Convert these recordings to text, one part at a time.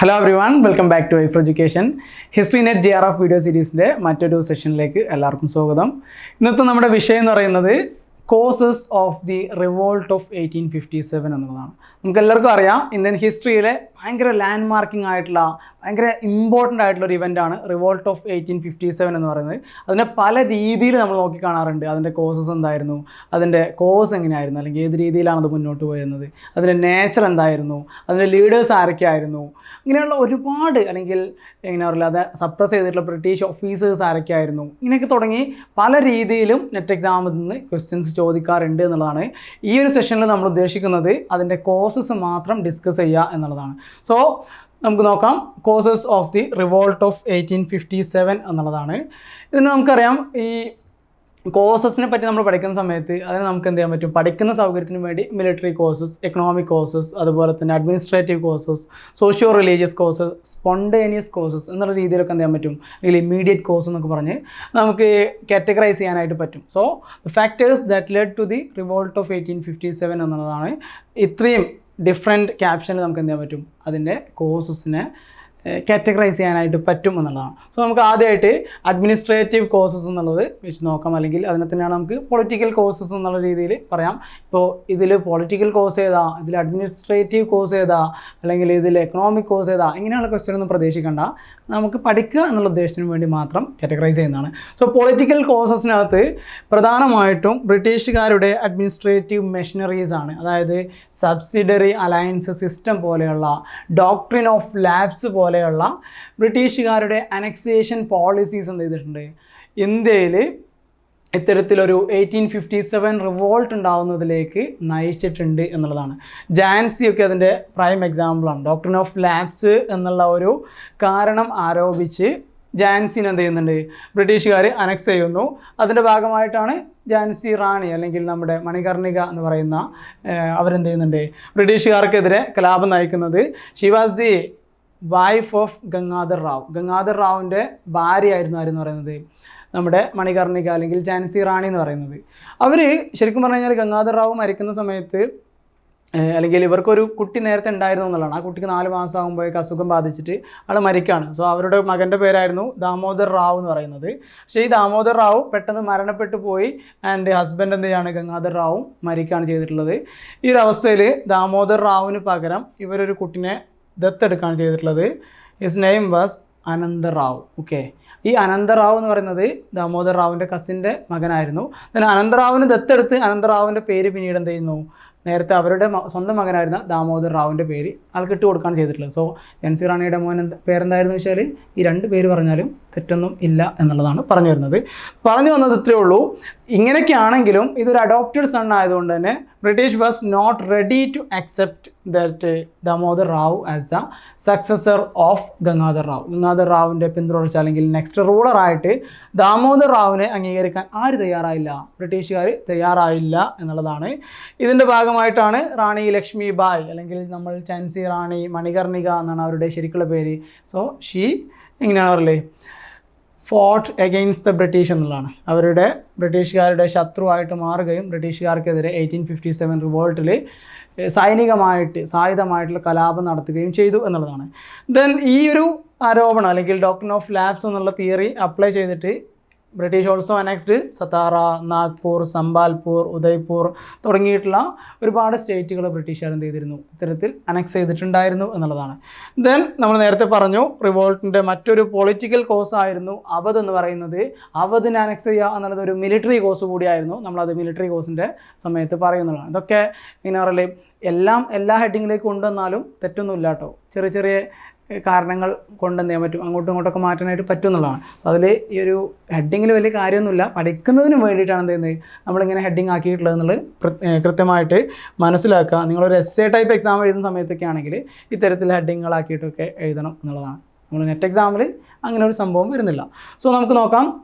Hello everyone welcome back to wife education history net G R F video സീരീസിന്റെ മറ്റൊരു സെഷനിലേക്ക് എല്ലാവർക്കും സ്വാഗതം. ഇന്നത്തെ നമ്മുടെ വിഷയം എന്ന് പറയുന്നത് causes of the revolt of eighteen fifty seven എന്നുള്ളതാണ്. നമുക്ക് എല്ലാവർക്കും അറിയാം ഇന്ത്യൻ ഹിസ്റ്ററിയിലെ ഭയങ്കര ലാൻഡ് മാർക്കിംഗ് ആയിട്ടുള്ള ഭയങ്കര ഇമ്പോർട്ടന്റ് ആയിട്ടുള്ള ഒരു ഇവന്റാണ് revolt of eighteen fifty seven എന്ന് പറയുന്നത്. അതിനെ പല രീതിയിൽ നമ്മൾ നോക്കി കാണാറുണ്ട്. അതിന്റെ കോസസ് എന്തായിരുന്നു? അതിന്റെ കോസ് എങ്ങനെയായിരുന്നു? അല്ലെങ്കിൽ ഏത് രീതിയിലാണ് അത് മുന്നോട്ട് പോയിരുന്നത്? അതിന്റെ നേച്ചർ എന്തായിരുന്നു? അതിന്റെ ലീഡേഴ്സ് ആരൊക്കെയായിരുന്നു? ഇങ്ങനെയുള്ള ഒരുപാട് അല്ലെങ്കിൽ എങ്ങനെ പറയുക അത് സപ്രസ് ചെയ്തിട്ടുള്ള ബ്രിട്ടീഷ് ഓഫീസേഴ്സ് ആരൊക്കെയായിരുന്നു? ഇങ്ങനെയൊക്കെ തുടങ്ങി പല രീതിയിലും നെറ്റ് എക്സാമിൽ നിന്ന് ക്വസ്റ്റ്യൻസ് ചോദിക്കാറുണ്ട് എന്നുള്ളതാണ്. ഈ ഒരു സെഷനിൽ നമ്മൾ ഉദ്ദേശിക്കുന്നത് അതിന്റെ കോസസ് മാത്രം ഡിസ്കസ് ചെയ്യുക എന്നുള്ളതാണ്. സോ നമുക്ക് നോക്കാം. Causes of the revolt of eighteen fifty seven എന്നുള്ളതാണ്. ഇതിന് നമുക്കറിയാം ഈ കോഴ്സസിനെ പറ്റി നമ്മൾ പഠിക്കുന്ന സമയത്ത് അതിന് നമുക്ക് എന്ത് ചെയ്യാൻ പറ്റും? പഠിക്കുന്ന സൗകര്യത്തിന് വേണ്ടി മിലിറ്ററി കോഴ്സസ് എക്കണോമിക് കോഴ്സസ് അതുപോലെ തന്നെ administrative causes socio religious causes spontaneous causes എന്നുള്ള രീതിയിലൊക്കെ എന്ത് ചെയ്യാൻ പറ്റും? അല്ലെങ്കിൽ ഇമ്മീഡിയറ്റ് കോഴ്സ് എന്നൊക്കെ പറഞ്ഞ് നമുക്ക് കാറ്റഗറൈസ് ചെയ്യാനായിട്ട് പറ്റും. So the factors that led to the revolt of eighteen fifty seven എന്നുള്ളതാണ്. ഇത്രയും ഡിഫറെന്റ് ക്യാപ്ഷനിൽ നമുക്ക് എന്ത് ചെയ്യാൻ പറ്റും? അതിന്റെ കോഴ്സസിനെ കാറ്റഗറൈസ് ചെയ്യാനായിട്ട് പറ്റും എന്നുള്ളതാണ്. സോ നമുക്ക് ആദ്യമായിട്ട് അഡ്മിനിസ്ട്രേറ്റീവ് കോഴ്സസ് എന്നുള്ളത് വെച്ച് നോക്കാം. അല്ലെങ്കിൽ അതിനെ തന്നെയാണ് നമുക്ക് പൊളിറ്റിക്കൽ കോഴ്സസ് എന്നുള്ള രീതിയിൽ പറയാം. ഇപ്പോൾ ഇതിൽ പൊളിറ്റിക്കൽ കോഴ്സ് ഏതാ? ഇതിൽ അഡ്മിനിസ്ട്രേറ്റീവ് കോഴ്സ് ഏതാ? അല്ലെങ്കിൽ ഇതിൽ എക്കണോമിക് കോഴ്സ് ഏതാ? ഇങ്ങനെയുള്ള ക്വസ്റ്റ്യൻ ഒന്നും പ്രതീക്ഷിക്കേണ്ട. നമുക്ക് പഠിക്കുക എന്നുള്ള ഉദ്ദേശത്തിന് വേണ്ടി മാത്രം കാറ്റഗറൈസ് ചെയ്യുന്നതാണ്. സോ പൊളിറ്റിക്കൽ കോഴ്സസിനകത്ത് പ്രധാനമായിട്ടും ബ്രിട്ടീഷുകാരുടെ അഡ്മിനിസ്ട്രേറ്റീവ് മെഷീനറീസ് ആണ്. അതായത് സബ്സിഡറി അലയൻസ് സിസ്റ്റം പോലെയുള്ള ഡോക്ട്രിൻ ഓഫ് ലാബ്സ് പോലെയുള്ള ബ്രിട്ടീഷുകാരുടെ അനക്സേഷൻ പോളിസീസ് എന്ത് ചെയ്തിട്ടുണ്ട്? ഇന്ത്യയിൽ ഇത്തരത്തിലൊരു എയ്റ്റീൻ ഫിഫ്റ്റി സെവൻ റിവോൾട്ട് ഉണ്ടാവുന്നതിലേക്ക് നയിച്ചിട്ടുണ്ട് എന്നുള്ളതാണ്. ജാൻസി ഒക്കെ അതിന്റെ പ്രൈം എക്സാമ്പിളാണ് ഡോക്ടർ ഓഫ് ലാബ്സ് എന്നുള്ള ഒരു കാരണം ആരോപിച്ച് ജാൻസിനെ എന്ത് ചെയ്യുന്നുണ്ട്? ബ്രിട്ടീഷുകാർ അനക്സ് ചെയ്യുന്നു. അതിന്റെ ഭാഗമായിട്ടാണ് ജാൻസി റാണി അല്ലെങ്കിൽ നമ്മുടെ മണികർണിക എന്ന് പറയുന്ന അവരെന്ത് ചെയ്യുന്നുണ്ട്? ബ്രിട്ടീഷുകാർക്കെതിരെ കലാപം നയിക്കുന്നത് she was the wife of Gangadhar Rao. Gangadhar റാവുവിന്റെ ഭാര്യയായിരുന്നു ആരെന്ന് പറയുന്നത്? നമ്മുടെ മണികർണിക അല്ലെങ്കിൽ ജാൻസി റാണി എന്ന് പറയുന്നത്. അവർ ശരിക്കും പറഞ്ഞു കഴിഞ്ഞാൽ ഗംഗാധർ റാവു മരിക്കുന്ന സമയത്ത് അല്ലെങ്കിൽ ഇവർക്കൊരു കുട്ടി നേരത്തെ ഉണ്ടായിരുന്നു എന്നുള്ളതാണ്. ആ കുട്ടിക്ക് നാല് മാസം ആകുമ്പോഴേക്ക് അസുഖം ബാധിച്ചിട്ട് ആൾ മരിക്കുകയാണ് സോ അവരുടെ മകന്റെ പേരായിരുന്നു ദാമോദർ റാവു എന്ന് പറയുന്നത്. പക്ഷേ ഈ ദാമോദർ റാവു പെട്ടെന്ന് മരണപ്പെട്ടു പോയി ആൻഡ് ഹസ്ബൻഡ് എന്ത് ചെയ്യാണ്? ഗംഗാധർ റാവു മരിക്കുകയാണ് ചെയ്തിട്ടുള്ളത്. ഈ ഒരു അവസ്ഥയിൽ ദാമോദർ റാവുവിന് പകരം ഇവരൊരു കുട്ടിനെ ദത്തെടുക്കുകയാണ് ചെയ്തിട്ടുള്ളത്. His name was Anantha Rao okay ഈ അനന്തറാവ് എന്ന് പറയുന്നത് ദാമോദർ റാവുവിന്റെ കസിന്റെ മകനായിരുന്നു. then അനന്തറാവിന് ദത്തെടുത്ത് അനന്തറാവുവിന്റെ പേര് പിന്നീട് എന്ത് ചെയ്യുന്നു? നേരത്തെ അവരുടെ സ്വന്തം മകനായിരുന്ന ദാമോദർ റാവുവിന്റെ പേര് ആൾക്ക് ഇട്ട് ചെയ്തിട്ടുള്ളത്. സോ എൻ സി റാണിയുടെ മോൻ പേരെന്തായിരുന്നു വെച്ചാൽ ഈ രണ്ട് പേര് പറഞ്ഞാലും തെറ്റൊന്നും ഇല്ല എന്നുള്ളതാണ് പറഞ്ഞു വരുന്നത്. പറഞ്ഞു വന്നത് ഇത്രയേ ഉള്ളൂ. ഇങ്ങനെയൊക്കെയാണെങ്കിലും ഇതൊരു അഡോപ്റ്റഡ് സൺ ആയതുകൊണ്ട് തന്നെ British was not ready to accept that Damodar Rao as the successor of Gangadhar Rao Gangadhar റാവുവിന്റെ പിന്തുടർച്ച അല്ലെങ്കിൽ നെക്സ്റ്റ് റൂളർ ആയിട്ട് ദാമോദർ റാവുവിനെ അംഗീകരിക്കാൻ ആര് തയ്യാറായില്ല? ബ്രിട്ടീഷുകാർ തയ്യാറായില്ല എന്നുള്ളതാണ്. ഇതിന്റെ ഭാഗമായിട്ടാണ് റാണി ലക്ഷ്മി ബായ് അല്ലെങ്കിൽ നമ്മൾ ചാൻസി റാണി മണികർണിക എന്നാണ് അവരുടെ ശരിക്കുള്ള പേര്. സോ ഷീ എങ്ങനെയാണ് പറയല്ലേ ഫോർട്ട് എഗെയിൻസ്റ്റ് ദ ബ്രിട്ടീഷ് എന്നുള്ളതാണ്. അവരുടെ ബ്രിട്ടീഷുകാരുടെ ശത്രുവായിട്ട് മാറുകയും ബ്രിട്ടീഷുകാർക്കെതിരെ എയ്റ്റീൻ ഫിഫ്റ്റി സെവൻ റിവോൾട്ടിൽ സൈനികമായിട്ട് സായുധമായിട്ടുള്ള കലാപം നടത്തുകയും ചെയ്തു എന്നുള്ളതാണ്. ദെൻ ഈ ഒരു ആരോപണം അല്ലെങ്കിൽ doctor of lapse theory apply apply ചെയ്തിട്ട് British also annexed Satara Nagpur Sambalpur Udaipur തുടങ്ങിയിട്ടുള്ള ഒരുപാട് സ്റ്റേറ്റുകൾ ബ്രിട്ടീഷുകാർ എന്ത് ചെയ്തിരുന്നു? ഇത്തരത്തിൽ അനക്സ് ചെയ്തിട്ടുണ്ടായിരുന്നു എന്നുള്ളതാണ്. ദെൻ നമ്മൾ നേരത്തെ പറഞ്ഞു റിവോൾട്ടിന്റെ മറ്റൊരു പൊളിറ്റിക്കൽ കോഴ്സ് ആയിരുന്നു അവധ് എന്ന് പറയുന്നത്. അവധിനെ അനക്സ് ചെയ്യുക എന്നുള്ളത് ഒരു മിലിറ്ററി കോഴ്സ് കൂടിയായിരുന്നു. നമ്മളത് മിലിറ്ററി കോഴ്സിന്റെ സമയത്ത് പറയുന്നതാണ് ഇതൊക്കെ ഇങ്ങനെ പറയലേ എല്ലാം എല്ലാ ഹെഡിങ്ങിലേക്കും ഉണ്ടെന്നാലും തെറ്റൊന്നുമില്ല കേട്ടോ. ചെറിയ ചെറിയ കാരണങ്ങൾ ചെയ്യാൻ പറ്റും? അങ്ങോട്ടും ഇങ്ങോട്ടൊക്കെ മാറ്റാനായിട്ട് പറ്റും എന്നുള്ളതാണ് അതിൽ ഈ ഒരു ഹെഡിങ്ങിൽ വലിയ കാര്യമൊന്നുമില്ല. പഠിക്കുന്നതിന് വേണ്ടിയിട്ടാണ് എന്ത് ചെയ്യുന്നത്? നമ്മളിങ്ങനെ ഹെഡിങ് ആക്കിയിട്ടുള്ളത് എന്നുള്ളത് കൃത്യമായിട്ട് മനസ്സിലാക്കുക. നിങ്ങളൊരു എസ് എ ടൈപ്പ് എക്സാം എഴുതുന്ന സമയത്തൊക്കെ ആണെങ്കിൽ ഇത്തരത്തിൽ ഹെഡിങ്ങുകളാക്കിയിട്ടൊക്കെ എഴുതണം എന്നുള്ളതാണ്. നമ്മൾ നെറ്റ് എക്സാമിൽ അങ്ങനെ ഒരു സംഭവം വരുന്നില്ല. സോ നമുക്ക് നോക്കാം.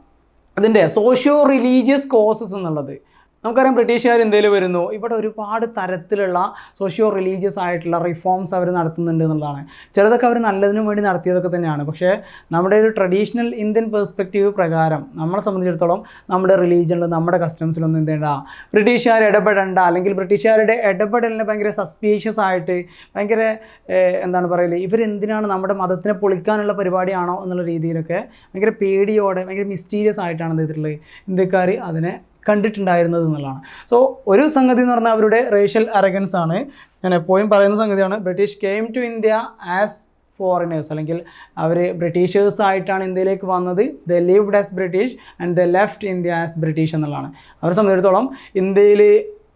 അതിന്റെ സോഷ്യോ റിലീജിയസ് കോഴ്സസ് എന്നുള്ളത്. നമുക്കറിയാം ബ്രിട്ടീഷുകാർ ഇന്ത്യയിൽ വരുന്നു. ഇവിടെ ഒരുപാട് തരത്തിലുള്ള സോഷ്യോ റിലീജിയസ് ആയിട്ടുള്ള റിഫോംസ് അവർ നടത്തുന്നുണ്ട് എന്നുള്ളതാണ്. ചിലതൊക്കെ അവർ നല്ലതിനു വേണ്ടി നടത്തിയതൊക്കെ തന്നെയാണ്. പക്ഷേ നമ്മുടെ ഒരു ട്രഡീഷണൽ ഇന്ത്യൻ പെർസ്പെക്റ്റീവ് പ്രകാരം നമ്മളെ സംബന്ധിച്ചിടത്തോളം നമ്മുടെ റിലീജിയനിലും നമ്മുടെ കസ്റ്റംസിലൊന്നും എന്ത് ചെയ്യണ്ട. ബ്രിട്ടീഷുകാർ ഇടപെടേണ്ട. അല്ലെങ്കിൽ ബ്രിട്ടീഷുകാരുടെ ഇടപെടലിനെ ഭയങ്കര സസ്പീഷ്യസ് ആയിട്ട് ഭയങ്കര എന്താണ് പറയൽ? ഇവരെന്തിനാണ് നമ്മുടെ മതത്തിനെ പൊളിക്കാനുള്ള പരിപാടിയാണോ എന്നുള്ള രീതിയിലൊക്കെ ഭയങ്കര പേടിയോടെ ഭയങ്കര മിസ്റ്റീരിയസ് ആയിട്ടാണ് എന്ത് ചെയ്തിട്ടുള്ളത്. ഇന്ത്യക്കാർ അതിനെ കണ്ടിട്ടുണ്ടായിരുന്നത് എന്നുള്ളതാണ്. സോ ഒരു സംഗതി എന്ന് പറഞ്ഞാൽ അവരുടെ റേഷ്യൽ അറഗൻസ് ആണ്. ഞാൻ എപ്പോഴും പറയുന്ന സംഗതിയാണ് British came to India as foreigners അല്ലെങ്കിൽ അവർ ബ്രിട്ടീഷേഴ്സ് ആയിട്ടാണ് ഇന്ത്യയിലേക്ക് വന്നത്. They lived as British and they left India as British എന്നുള്ളതാണ്. അവരെ സംബന്ധിച്ചിടത്തോളം ഇന്ത്യയിൽ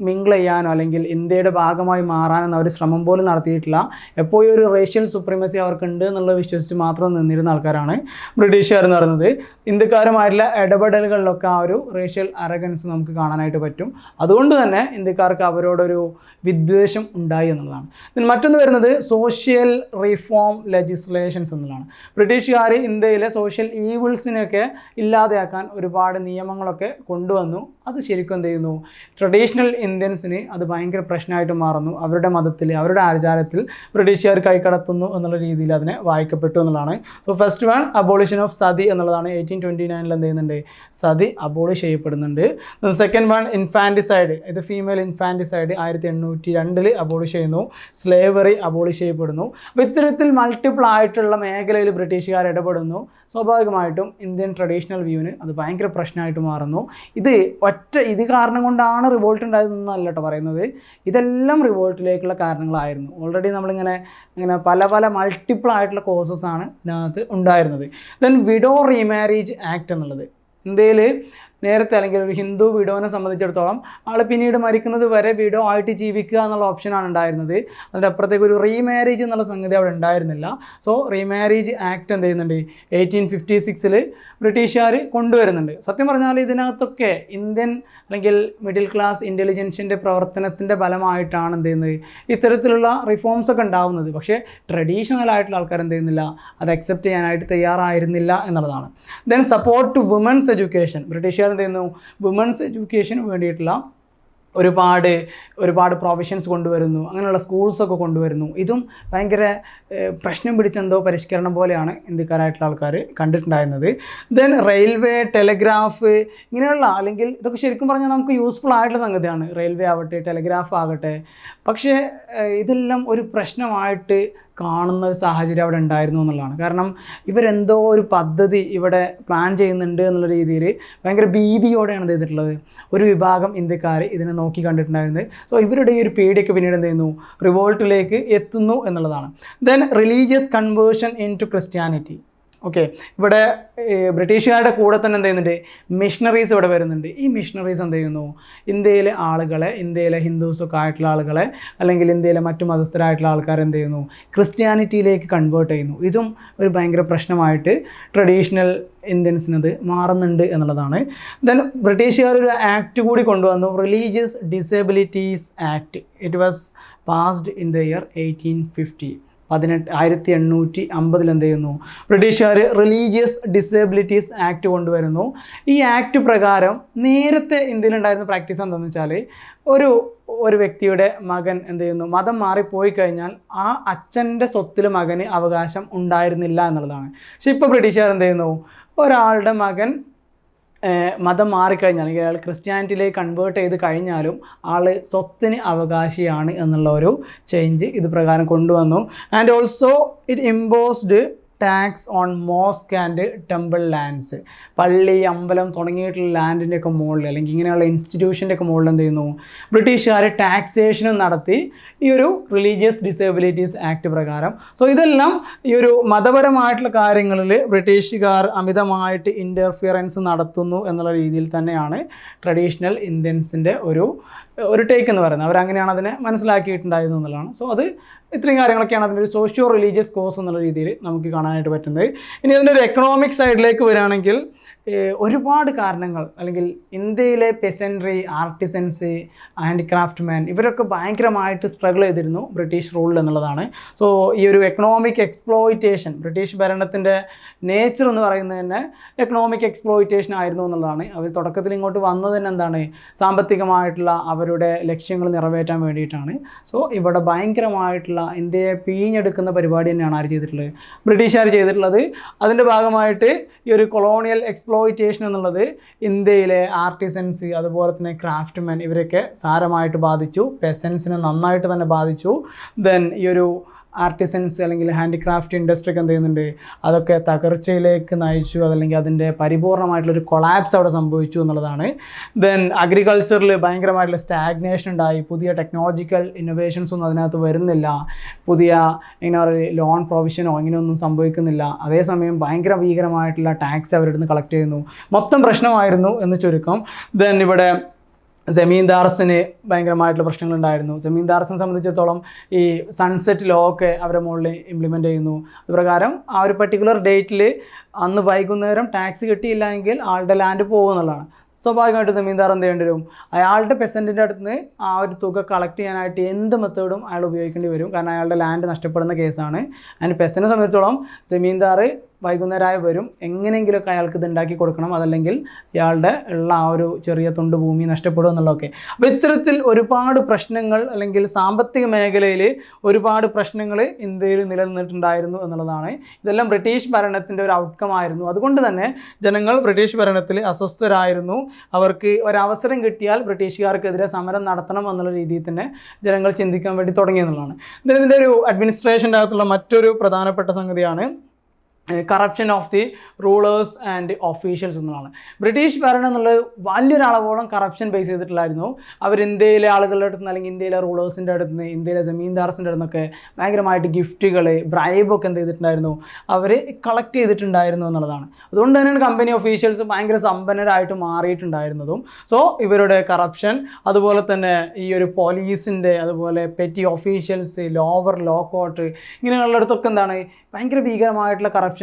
മിങ്കിൾ ചെയ്യാനോ അല്ലെങ്കിൽ ഇന്ത്യയുടെ ഭാഗമായി മാറാനോ അവർ ശ്രമം പോലും നടത്തിയിട്ടില്ല. എപ്പോഴും ഒരു റേഷ്യൽ സുപ്രീമസി അവർക്കുണ്ട് എന്നുള്ളത് വിശ്വസിച്ച് മാത്രം നിന്നിരുന്ന ആൾക്കാരാണ് ബ്രിട്ടീഷുകാർ എന്ന് പറയുന്നത്. ഇന്ത്യക്കാരുമായിട്ടുള്ള ഇടപെടലുകളിലൊക്കെ ആ ഒരു റേഷ്യൽ അറഗൻസ് നമുക്ക് കാണാനായിട്ട് പറ്റും. അതുകൊണ്ട് തന്നെ ഇന്ത്യക്കാർക്ക് അവരോടൊരു വിദ്വേഷം ഉണ്ടായി എന്നുള്ളതാണ്. മറ്റൊന്ന് വരുന്നത് സോഷ്യൽ റിഫോം ലെജിസ്ലേഷൻസ് എന്നുള്ളതാണ്. ബ്രിട്ടീഷുകാർ ഇന്ത്യയിലെ സോഷ്യൽ ഈവിൾസിനെയൊക്കെ ഇല്ലാതെയാക്കാൻ ഒരുപാട് നിയമങ്ങളൊക്കെ കൊണ്ടുവന്നു. അത് ശരിക്കും എന്ത് ചെയ്യുന്നു? ട്രഡീഷണൽ ഇന്ത്യൻസിന് അത് ഭയങ്കര പ്രശ്നമായിട്ട് മാറുന്നു. അവരുടെ മതത്തിൽ അവരുടെ ആചാരത്തിൽ ബ്രിട്ടീഷുകാർ കൈക്കടത്തുന്നു എന്നുള്ള രീതിയിൽ അതിനെ വായിക്കപ്പെട്ടു എന്നുള്ളതാണ്. So first one abolition of sati എന്നുള്ളതാണ്. എയ്റ്റീൻ ട്വന്റി നയനിൽ എന്ത് ചെയ്യുന്നുണ്ട്? സതി അബോളിഷ് ചെയ്യപ്പെടുന്നുണ്ട്. സെക്കൻഡ് വൺ ഇൻഫാന്റിസൈഡ് ഇത് ഫീമെയിൽ ഇൻഫാന്റിസൈഡ് ആയിരത്തി എണ്ണൂറ്റി രണ്ടിൽ അബോളിഷ് ചെയ്യുന്നു. സ്ലേവറി അബോളിഷ് ചെയ്യപ്പെടുന്നു. അപ്പോൾ ഇത്തരത്തിൽ മൾട്ടിപ്പിൾ ആയിട്ടുള്ള മേഖലയിൽ ബ്രിട്ടീഷുകാർ ഇടപെടുന്നു. സ്വാഭാവികമായിട്ടും ഇന്ത്യൻ ട്രഡീഷണൽ വ്യൂവിന് അത് ഭയങ്കര പ്രശ്നമായിട്ട് മാറുന്നു. ഇത് ഒറ്റ ഇത് കാരണം കൊണ്ടാണ് റിവോൾട്ട് ഉണ്ടായതെന്നല്ല കേട്ടോ പറയുന്നത്. ഇതെല്ലാം റിവോൾട്ടിലേക്കുള്ള കാരണങ്ങളായിരുന്നു. ഓൾറെഡി നമ്മളിങ്ങനെ ഇങ്ങനെ പല പല മൾട്ടിപ്പിൾ ആയിട്ടുള്ള കോസസ് ആണ് ഇതിനകത്ത് ഉണ്ടായിരുന്നത്. ദെൻ വിഡോ റീമാരേജ് ആക്ട് എന്നുള്ളത്. ഇന്ത്യയിൽ നേരത്തെ അല്ലെങ്കിൽ ഒരു ഹിന്ദു വിഡോനെ സംബന്ധിച്ചിടത്തോളം ആൾ പിന്നീട് മരിക്കുന്നത് വരെ വിഡോ ആയിട്ട് ജീവിക്കുക എന്നുള്ള ഓപ്ഷനാണ് ഉണ്ടായിരുന്നത്. അതിന്റെ അപ്പുറത്തേക്ക് ഒരു റീമാരേജ് എന്നുള്ള സംഗതി അവിടെ ഉണ്ടായിരുന്നില്ല. സോ റീമാരേജ് ആക്ട് എന്ത് ചെയ്യുന്നുണ്ട്? എയ്റ്റീൻ ഫിഫ്റ്റി സിക്സിൽ ബ്രിട്ടീഷുകാർ കൊണ്ടുവരുന്നുണ്ട്. സത്യം പറഞ്ഞാൽ ഇതിനകത്തൊക്കെ ഇന്ത്യൻ അല്ലെങ്കിൽ മിഡിൽ ക്ലാസ് ഇന്റലിജൻസിന്റെ പ്രവർത്തനത്തിന്റെ ഫലമായിട്ടാണ് എന്ത് ചെയ്യുന്നത്? ഇത്തരത്തിലുള്ള റിഫോംസ് ഒക്കെ ഉണ്ടാവുന്നത്. പക്ഷേ ട്രഡീഷണൽ ആയിട്ടുള്ള ആൾക്കാർ എന്ത് ചെയ്യുന്നില്ല അത് അക്സെപ്റ്റ് ചെയ്യാനായിട്ട് തയ്യാറായിരുന്നില്ല എന്നുള്ളതാണ്. Then support to women's education ബ്രിട്ടീഷുകാർ എന്ത് ചെയ്യുന്നു വുമൻസ് എഡ്യൂക്കേഷന് വേണ്ടിയിട്ടുള്ള ഒരുപാട് ഒരുപാട് പ്രൊവിഷൻസ് കൊണ്ടുവരുന്നു. അങ്ങനെയുള്ള സ്കൂൾസൊക്കെ കൊണ്ടുവരുന്നു. ഇതും ഭയങ്കര പ്രശ്നം പിടിച്ചെന്തോ പരിഷ്കരണം പോലെയാണ് ഇന്ത്യക്കാരായിട്ടുള്ള ആൾക്കാർ കണ്ടിട്ടുണ്ടായിരുന്നത്. ദെൻ റെയിൽവേ ടെലഗ്രാഫ് ഇങ്ങനെയുള്ള അല്ലെങ്കിൽ ഇതൊക്കെ ശരിക്കും പറഞ്ഞാൽ നമുക്ക് യൂസ്ഫുൾ ആയിട്ടുള്ള സംഗതിയാണ്. റെയിൽവേ ആവട്ടെ ടെലഗ്രാഫ് ആകട്ടെ. പക്ഷേ ഇതെല്ലാം ഒരു പ്രശ്നമായിട്ട് കാണുന്ന ഒരു സാഹചര്യം അവിടെ ഉണ്ടായിരുന്നു എന്നുള്ളതാണ്. കാരണം ഇവരെന്തോ ഒരു പദ്ധതി ഇവിടെ പ്ലാൻ ചെയ്യുന്നുണ്ട് എന്നുള്ള രീതിയിൽ ഭയങ്കര ഭീതിയോടെയാണ് ചെയ്തിട്ടുള്ളത്. ഒരു വിഭാഗം ഇന്ത്യക്കാർ ഇതിനെ നോക്കി കണ്ടിട്ടുണ്ടായിരുന്നത്. സോ ഇവരുടെ ഈ ഒരു പേടിയൊക്കെ പിന്നീട് എന്ത് ചെയ്യുന്നു? റിവോൾട്ടിലേക്ക് എത്തുന്നു എന്നുള്ളതാണ്. Then religious conversion into Christianity okay ഇവിടെ ബ്രിട്ടീഷുകാരുടെ കൂടെ തന്നെ എന്ത് ചെയ്യുന്നുണ്ട്? മിഷണറീസ് ഇവിടെ വരുന്നുണ്ട്. ഈ മിഷണറീസ് എന്ത് ചെയ്യുന്നു? ഇന്ത്യയിലെ ആളുകളെ ഇന്ത്യയിലെ ഹിന്ദുസൊക്കെ ആയിട്ടുള്ള ആളുകളെ അല്ലെങ്കിൽ ഇന്ത്യയിലെ മറ്റു മതസ്ഥരായിട്ടുള്ള ആൾക്കാർ എന്ത് ചെയ്യുന്നു? ക്രിസ്ത്യാനിറ്റിയിലേക്ക് കൺവേർട്ട് ചെയ്യുന്നു. ഇതും ഒരു ഭയങ്കര പ്രശ്നമായിട്ട് ട്രഡീഷണൽ ഇന്ത്യൻസിനത് മാറുന്നുണ്ട് എന്നുള്ളതാണ്. ദെൻ ബ്രിട്ടീഷുകാർ ഒരു ആക്ട് കൂടി കൊണ്ടുവന്നു. Religious disabilities act it was passed in the year eighteen fifty പതിനെട്ട് ആയിരത്തി എണ്ണൂറ്റി അമ്പതിൽ എന്ത് ചെയ്യുന്നു? ബ്രിട്ടീഷുകാർ റിലീജിയസ് ഡിസേബിലിറ്റീസ് ആക്ട് കൊണ്ടുവരുന്നു. ഈ ആക്ട് പ്രകാരം നേരത്തെ ഇന്ത്യയിലുണ്ടായിരുന്ന പ്രാക്ടീസ് എന്താണെന്ന് വെച്ചാൽ ഒരു ഒരു വ്യക്തിയുടെ മകൻ എന്ത് ചെയ്യുന്നു? മതം മാറിപ്പോയി കഴിഞ്ഞാൽ ആ അച്ഛന്റെ സ്വത്തിൽ മകന് അവകാശം ഉണ്ടായിരുന്നില്ല എന്നുള്ളതാണ്. പക്ഷെ ഇപ്പോൾ ബ്രിട്ടീഷുകാർ എന്ത് ചെയ്യുന്നു? ഒരാളുടെ മകൻ മതം മാറിക്കഴിഞ്ഞാൽ അല്ലെങ്കിൽ അയാൾ ക്രിസ്ത്യാനിറ്റിയിലേക്ക് കൺവേർട്ട് ചെയ്ത് കഴിഞ്ഞാലും ആൾ സ്വത്തിന് അവകാശിയാണ് എന്നുള്ള ഒരു ചേഞ്ച് ഇത് പ്രകാരം കൊണ്ടുവന്നു. And also it imposed tax on mosque and temple lands പള്ളി അമ്പലം തുടങ്ങിയിട്ടുള്ള ലാൻഡിന്റെ ഒക്കെ മുകളിൽ അല്ലെങ്കിൽ ഇങ്ങനെയുള്ള ഇൻസ്റ്റിറ്റ്യൂഷന്റെ ഒക്കെ മുകളിൽ എന്ത് ചെയ്യുന്നു? ബ്രിട്ടീഷുകാർ ടാക്സേഷനും നടത്തി ഈ ഒരു റിലീജിയസ് ഡിസേബിലിറ്റീസ് ആക്ട് പ്രകാരം. സോ ഇതെല്ലാം ഈ ഒരു മതപരമായിട്ടുള്ള കാര്യങ്ങളിൽ ബ്രിട്ടീഷുകാർ അമിതമായിട്ട് ഇന്റർഫിയറൻസ് നടത്തുന്നു എന്നുള്ള രീതിയിൽ തന്നെയാണ് ട്രഡീഷണൽ ഇന്ത്യൻസിന്റെ ഒരു ഒരു ടേക്ക് എന്ന് പറയുന്നത്. അവരങ്ങനെയാണ് അതിനെ മനസ്സിലാക്കിയിട്ടുണ്ടായിരുന്നു എന്നുള്ളതാണ്. സോ അത് ഇത്രയും കാര്യങ്ങളൊക്കെയാണ് അതിന്റെ ഒരു സോഷ്യോ റിലീജിയസ് കോഴ്സ് എന്നുള്ള രീതിയിൽ നമുക്ക് കാണാനായിട്ട് പറ്റുന്നത്. ഇനി അതിന്റെ ഒരു എക്കണോമിക് സൈഡിലേക്ക് വരികയാണെങ്കിൽ ഒരുപാട് കാരണങ്ങൾ. അല്ലെങ്കിൽ ഇന്ത്യയിലെ പെസൻട്രി ആർട്ടിസൻസ് ഹാൻഡിക്രാഫ്റ്റ്മാൻ ഇവരൊക്കെ ഭയങ്കരമായിട്ട് സ്ട്രഗിൾ ചെയ്തിരുന്നു ബ്രിട്ടീഷ് റൂളിൽ എന്നുള്ളതാണ്. സോ ഈ ഒരു എക്കണോമിക് എക്സ്പ്ലോയിറ്റേഷൻ ബ്രിട്ടീഷ് ഭരണത്തിന്റെ നേച്ചർ എന്ന് പറയുന്നത് തന്നെ എക്കണോമിക് എക്സ്പ്ലോയിറ്റേഷൻ ആയിരുന്നു എന്നുള്ളതാണ്. അവർ തുടക്കത്തിൽ ഇങ്ങോട്ട് വന്നത് തന്നെ എന്താണ്? സാമ്പത്തികമായിട്ടുള്ള അവരുടെ ലക്ഷ്യങ്ങൾ നിറവേറ്റാൻ വേണ്ടിയിട്ടാണ്. സോ ഇവിടെ ഭയങ്കരമായിട്ടുള്ള ഇന്ത്യയെ പിഴിഞ്ഞെടുക്കുന്ന പരിപാടി തന്നെയാണ് ആര് ചെയ്തിട്ടുള്ളത്? ബ്രിട്ടീഷുകാർ ചെയ്തിട്ടുള്ളത്. അതിന്റെ ഭാഗമായിട്ട് ഈ ഒരു കൊളോണിയൽ എക്സ്പ്ലോയിറ്റേഷൻ എന്നുള്ളത് ഇന്ത്യയിലെ ആർട്ടിസൻസ് അതുപോലെ തന്നെ ക്രാഫ്റ്റ്മെൻ ഇവരൊക്കെ സാരമായിട്ട് ബാധിച്ചു. പെസൻസിനെ നന്നായിട്ട് തന്നെ ബാധിച്ചു. ദെൻ ഈ ഒരു ആർട്ടിസൻസ് അല്ലെങ്കിൽ ഹാൻഡിക്രാഫ്റ്റ് ഇൻഡസ്ട്രി ഒക്കെ എന്ത് ചെയ്യുന്നുണ്ട്? അതൊക്കെ തകർച്ചയിലേക്ക് നയിച്ചു അതല്ലെങ്കിൽ അതിന്റെ പരിപൂർണമായിട്ടുള്ളൊരു കൊളാപ്സ് അവിടെ സംഭവിച്ചു എന്നുള്ളതാണ്. ദെൻ അഗ്രികൾച്ചറിൽ ഭയങ്കരമായിട്ടുള്ള സ്റ്റാഗ്നേഷൻ ഉണ്ടായി. പുതിയ ടെക്നോളജിക്കൽ ഇന്നോവേഷൻസ് ഒന്നും അതിനകത്ത് വരുന്നില്ല. പുതിയ ഇങ്ങനെ പറയുക ലോൺ പ്രൊവിഷനോ ഇങ്ങനെയൊന്നും സംഭവിക്കുന്നില്ല. അതേസമയം ഭയങ്കര ഭീകരമായിട്ടുള്ള ടാക്സ് അവരുടെ നിന്ന് കളക്ട് ചെയ്യുന്നു. മൊത്തം പ്രശ്നമായിരുന്നു എന്ന് ചുരുക്കം. ദെൻ ഇവിടെ ജമീന്ദാർസിന് ഭയങ്കരമായിട്ടുള്ള പ്രശ്നങ്ങളുണ്ടായിരുന്നു. ജമീന്ദാർസിനെ സംബന്ധിച്ചിടത്തോളം ഈ സൺസെറ്റ് ലോ ഒക്കെ അവരുടെ മുകളിൽ ഇംപ്ലിമെന്റ് ചെയ്യുന്നു. അതുപ്രകാരം ആ ഒരു പർട്ടിക്കുലർ ഡേറ്റിൽ അന്ന് വൈകുന്നേരം ടാക്സ് കിട്ടിയില്ല എങ്കിൽ ആളുടെ ലാൻഡ് പോകുമെന്നുള്ളതാണ് സ്വാഭാവികമായിട്ട് ജമീന്ദാർ എന്ത് ചെയ്യേണ്ടി വരും? അയാളുടെ പെസന്റിന്റെ അടുത്ത് നിന്ന് ആ ഒരു തുക കളക്ട് ചെയ്യാനായിട്ട് എന്ത് മെത്തേഡും അയാൾ ഉപയോഗിക്കേണ്ടി വരും? കാരണം അയാളുടെ ലാൻഡ് നഷ്ടപ്പെടുന്ന കേസാണ് അതിന് പെസനെ സംബന്ധിച്ചിടത്തോളം ജമീന്ദാർ വൈകുന്നേരമായി വരും. എങ്ങനെയെങ്കിലുമൊക്കെ അയാൾക്ക് ഇത് ഉണ്ടാക്കി കൊടുക്കണം. അതല്ലെങ്കിൽ ഇയാളുടെ ഉള്ള ആ ഒരു ചെറിയ തുണ്ട് ഭൂമി നഷ്ടപ്പെടും എന്നുള്ളതൊക്കെ. അപ്പോൾ ഇത്തരത്തിൽ ഒരുപാട് പ്രശ്നങ്ങൾ അല്ലെങ്കിൽ സാമ്പത്തിക മേഖലയിൽ ഒരുപാട് പ്രശ്നങ്ങൾ ഇന്ത്യയിൽ നിലനിന്നിട്ടുണ്ടായിരുന്നു എന്നുള്ളതാണ്. ഇതെല്ലാം ബ്രിട്ടീഷ് ഭരണത്തിന്റെ ഒരു ഔട്ട്കം ആയിരുന്നു. അതുകൊണ്ട് തന്നെ ജനങ്ങൾ ബ്രിട്ടീഷ് ഭരണത്തിൽ അസ്വസ്ഥരായിരുന്നു. അവർക്ക് ഒരവസരം കിട്ടിയാൽ ബ്രിട്ടീഷുകാർക്കെതിരെ സമരം നടത്തണം എന്നുള്ള രീതിയിൽ തന്നെ ജനങ്ങൾ ചിന്തിക്കാൻ വേണ്ടി തുടങ്ങിയെന്നുള്ളതാണ് ഇതിന്റെ ഒരു അഡ്മിനിസ്ട്രേഷന്റെ അകത്തുള്ള മറ്റൊരു പ്രധാനപ്പെട്ട സംഗതിയാണ് corruption of the rulers and officials എന്നുള്ളതാണ്. ബ്രിട്ടീഷ് ഭരണം എന്നുള്ളത് വലിയൊരളവോളം കറപ്ഷൻ ബേസ് ചെയ്തിട്ടുള്ളായിരുന്നു അവർ ഇന്ത്യയിലെ ആളുകളുടെ അടുത്ത് നിന്ന് അല്ലെങ്കിൽ ഇന്ത്യയിലെ റൂളേഴ്സിന്റെ അടുത്ത് നിന്ന് ഇന്ത്യയിലെ ജമീന്ദാർസിന്റെ അടുത്ത് നിന്നൊക്കെ ഭയങ്കരമായിട്ട് ഗിഫ്റ്റുകൾ ബ്രൈബൊക്കെ എന്ത് ചെയ്തിട്ടുണ്ടായിരുന്നു. അവർ കളക്ട് ചെയ്തിട്ടുണ്ടായിരുന്നു എന്നുള്ളതാണ്. അതുകൊണ്ട് തന്നെയാണ് കമ്പനി ഒഫീഷ്യൽസ് ഭയങ്കര സമ്പന്നരായിട്ട് മാറിയിട്ടുണ്ടായിരുന്നതും. സോ ഇവരുടെ കറപ്ഷൻ അതുപോലെ തന്നെ ഈ ഒരു പോലീസിന്റെ അതുപോലെ petty officials lower low court ഇങ്ങനെയുള്ളടത്തൊക്കെ എന്താണ്? ഭയങ്കര ഭീകരമായിട്ടുള്ള കറപ്ഷൻ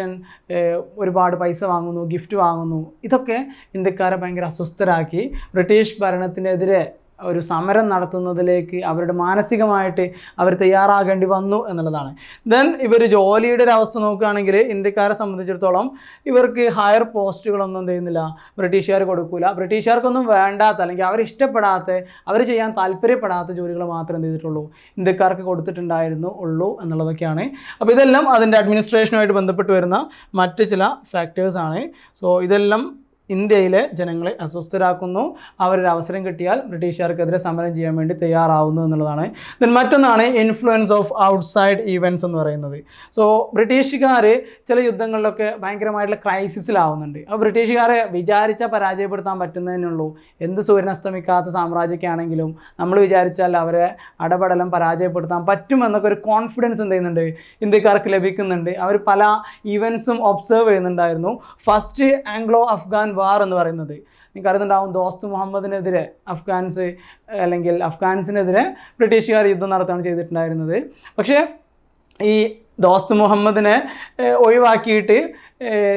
ഒരുപാട് പൈസ വാങ്ങുന്നു ഗിഫ്റ്റ് വാങ്ങുന്നു. ഇതൊക്കെ ഇന്ത്യക്കാരെ ഭയങ്കര അസ്വസ്ഥരാക്കി. ബ്രിട്ടീഷ് ഭരണത്തിനെതിരെ ഒരു സമരം നടത്തുന്നതിലേക്ക് അവരുടെ മാനസികമായിട്ട് അവർ തയ്യാറാകേണ്ടി വന്നു എന്നുള്ളതാണ്. ദെൻ ഇവർ ജോലിയുടെ ഒരു അവസ്ഥ നോക്കുകയാണെങ്കിൽ ഇന്ത്യക്കാരെ സംബന്ധിച്ചിടത്തോളം ഇവർക്ക് ഹയർ പോസ്റ്റുകളൊന്നും എന്ത് ചെയ്യുന്നില്ല ബ്രിട്ടീഷുകാർ കൊടുക്കൂല. ബ്രിട്ടീഷുകാർക്കൊന്നും വേണ്ടാത്ത അല്ലെങ്കിൽ അവർ ഇഷ്ടപ്പെടാത്ത അവർ ചെയ്യാൻ താല്പര്യപ്പെടാത്ത ജോലികൾ മാത്രമേ എന്ത് ചെയ്തിട്ടുള്ളൂ ഇന്ത്യക്കാർക്ക് കൊടുത്തിട്ടുണ്ടായിരുന്നു ഉള്ളൂ എന്നുള്ളതൊക്കെയാണ്. അപ്പോൾ ഇതെല്ലാം അതിന്റെ അഡ്മിനിസ്ട്രേഷനുമായിട്ട് ബന്ധപ്പെട്ട് വരുന്ന മറ്റ് ചില ഫാക്ടേഴ്സാണ് സോ ഇതെല്ലാം ഇന്ത്യയിലെ ജനങ്ങളെ അസ്വസ്ഥരാക്കുന്നു. അവരൊരു അവസരം കിട്ടിയാൽ ബ്രിട്ടീഷുകാർക്കെതിരെ സമരം ചെയ്യാൻ വേണ്ടി തയ്യാറാവുന്നു എന്നുള്ളതാണ്. ദെൻ മറ്റൊന്നാണ് ഇൻഫ്ലുവൻസ് ഓഫ് ഔട്ട്സൈഡ് ഈവൻസ് എന്ന് പറയുന്നത്. സോ ബ്രിട്ടീഷുകാർ ചില യുദ്ധങ്ങളിലൊക്കെ ഭയങ്കരമായിട്ടുള്ള ക്രൈസിസിലാവുന്നുണ്ട് അപ്പോൾ ബ്രിട്ടീഷുകാരെ വിചാരിച്ചാൽ പരാജയപ്പെടുത്താൻ പറ്റുന്നതിനുള്ളൂ. എന്ത് സൂര്യൻ അസ്തമിക്കാത്ത സാമ്രാജ്യമൊക്കെയാണെങ്കിലും നമ്മൾ വിചാരിച്ചാൽ അവരെ അടപടലം പരാജയപ്പെടുത്താൻ പറ്റുമെന്നൊക്കെ ഒരു കോൺഫിഡൻസ് എന്ത് ചെയ്യുന്നുണ്ട്? ഇന്ത്യക്കാർക്ക് ലഭിക്കുന്നുണ്ട്. അവർ പല ഈവൻസും ഒബ്സർവ് ചെയ്യുന്നുണ്ടായിരുന്നു. ഫസ്റ്റ് ആംഗ്ലോ അഫ്ഗാൻ വാർ എന്ന് പറയുന്നത്. നിങ്ങൾക്ക് അറിയുന്നുണ്ടാവും ദോസ്ത് മുഹമ്മദിനെതിരെ അഫ്ഗാൻസ് അല്ലെങ്കിൽ അഫ്ഗാൻസിനെതിരെ ബ്രിട്ടീഷുകാർ യുദ്ധം നടത്തുകയാണ് ചെയ്തിട്ടുണ്ടായിരുന്നത്. പക്ഷേ ഈ ദോസ്ത് മുഹമ്മദിനെ ഒഴിവാക്കിയിട്ട്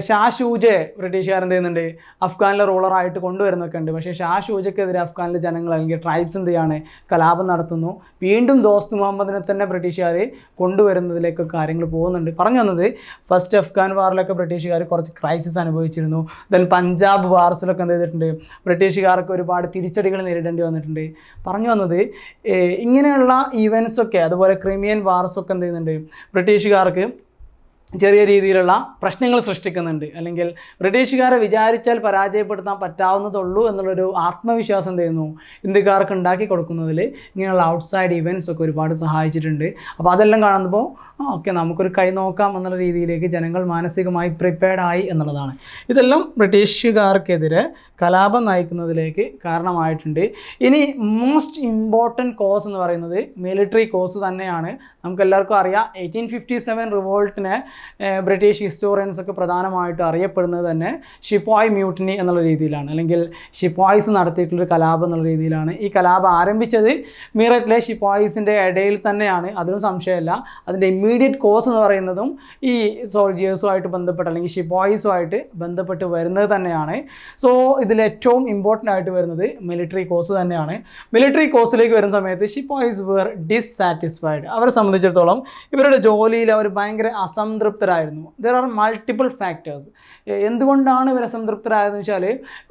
ഷാ ഷൂജെ ബ്രിട്ടീഷുകാർ എന്ത് ചെയ്യുന്നുണ്ട്? അഫ്ഗാനിലെ റൂളറായിട്ട് കൊണ്ടുവരുന്നൊക്കെ ഉണ്ട്. പക്ഷേ ഷാ ഷൂജക്കെതിരെ അഫ്ഗാനിലെ ജനങ്ങൾ അല്ലെങ്കിൽ ട്രൈബ്സ് എന്ത് ചെയ്യാണ്? കലാപം നടത്തുന്നു. വീണ്ടും ദോസ്ത് മുഹമ്മദിനെ തന്നെ ബ്രിട്ടീഷുകാർ കൊണ്ടുവരുന്നതിലേക്ക് കാര്യങ്ങൾ പോകുന്നുണ്ട്. പറഞ്ഞു വന്നത് ഫസ്റ്റ് അഫ്ഗാൻ വാറിലൊക്കെ ബ്രിട്ടീഷുകാർ കുറച്ച് ക്രൈസിസ് അനുഭവിച്ചിരുന്നു. ദെൻ പഞ്ചാബ് വാർസിലൊക്കെ എന്ത് ചെയ്തിട്ടുണ്ട്? ബ്രിട്ടീഷുകാർക്ക് ഒരുപാട് തിരിച്ചടികൾ നേരിടേണ്ടി വന്നിട്ടുണ്ട്. പറഞ്ഞു വന്നത് ഇങ്ങനെയുള്ള ഈവൻസ് ഒക്കെ അതുപോലെ ക്രിമിയൻ വാർസൊക്കെ എന്ത് ചെയ്യുന്നുണ്ട്? ബ്രിട്ടീഷുകാർക്ക് ചെറിയ രീതിയിലുള്ള പ്രശ്നങ്ങൾ സൃഷ്ടിക്കുന്നുണ്ട്. അല്ലെങ്കിൽ ബ്രിട്ടീഷുകാരെ വിചാരിച്ചാൽ പരാജയപ്പെടുത്താൻ പറ്റാവുന്നതുള്ളൂ എന്നുള്ളൊരു ആത്മവിശ്വാസം തരുന്നു ഇന്ത്യക്കാർക്ക് ഉണ്ടാക്കി കൊടുക്കുന്നതിൽ ഇങ്ങനെയുള്ള ഔട്ട്സൈഡ് ഇവന്റ്സ് ഒക്കെ ഒരുപാട് സഹായിച്ചിട്ടുണ്ട്. അപ്പോൾ അതെല്ലാം കാണുമ്പോൾ ഓക്കെ നമുക്കൊരു കൈ നോക്കാം എന്നുള്ള രീതിയിലേക്ക് ജനങ്ങൾ മാനസികമായി പ്രിപ്പയർഡ് ആയി എന്നുള്ളതാണ്. ഇതെല്ലാം ബ്രിട്ടീഷുകാർക്കെതിരെ കലാപം നയിക്കുന്നതിലേക്ക് കാരണമായിട്ടുണ്ട്. ഇനി മോസ്റ്റ് ഇമ്പോർട്ടന്റ് കോസ് എന്ന് പറയുന്നത് മിലിറ്ററി കോസ് തന്നെയാണ് നമുക്ക് എല്ലാവർക്കും അറിയാം എയ്റ്റീൻ ഫിഫ്റ്റി സെവൻ റിവോൾട്ടിനെ ബ്രിട്ടീഷ് ഹിസ്റ്റോറിയൻസ് ഒക്കെ പ്രധാനമായിട്ട് അറിയപ്പെടുന്നത് തന്നെ ഷിപ്പോയ് മ്യൂട്ടിനി എന്നുള്ള രീതിയിലാണ്. അല്ലെങ്കിൽ ഷിപ്പോയ്സ് നടത്തിയിട്ടുള്ളൊരു കലാപം എന്നുള്ള രീതിയിലാണ്. ഈ കലാപം ആരംഭിച്ചത് മീററ്റിലെ ഷിപ്പോയ്സിന്റെ ഇടയിൽ തന്നെയാണ്. അതിനും സംശയമില്ല. അതിന്റെ ഇമ്മീഡിയറ്റ് കോസ് എന്ന് പറയുന്നതും ഈ സോൾജിയേഴ്സുമായിട്ട് ബന്ധപ്പെട്ട് അല്ലെങ്കിൽ ഷിപ്പോയ്സുമായിട്ട് ബന്ധപ്പെട്ട് വരുന്നത് തന്നെയാണ്. സോ ഇതിൽ ഏറ്റവും ഇമ്പോർട്ടന്റ് ആയിട്ട് വരുന്നത് മിലിറ്ററി കോസ് തന്നെയാണ്. മിലിറ്ററി കോസിലേക്ക് വരുന്ന സമയത്ത് ഷിപ്പോയ്സ് വെർ ഡിസ്സാറ്റിസ്ഫൈഡ് അവരെ സംബന്ധിച്ചിടത്തോളം ഇവരുടെ ജോലിയിൽ അവർ ഭയങ്കര അസംതൃപ്തരായിരുന്നു. ദർ ആർ മൾട്ടിപ്പിൾ ഫാക്ടേഴ്സ് എന്തുകൊണ്ടാണ് ഇവർ അസംതൃപ്തരായതെന്ന് വെച്ചാൽ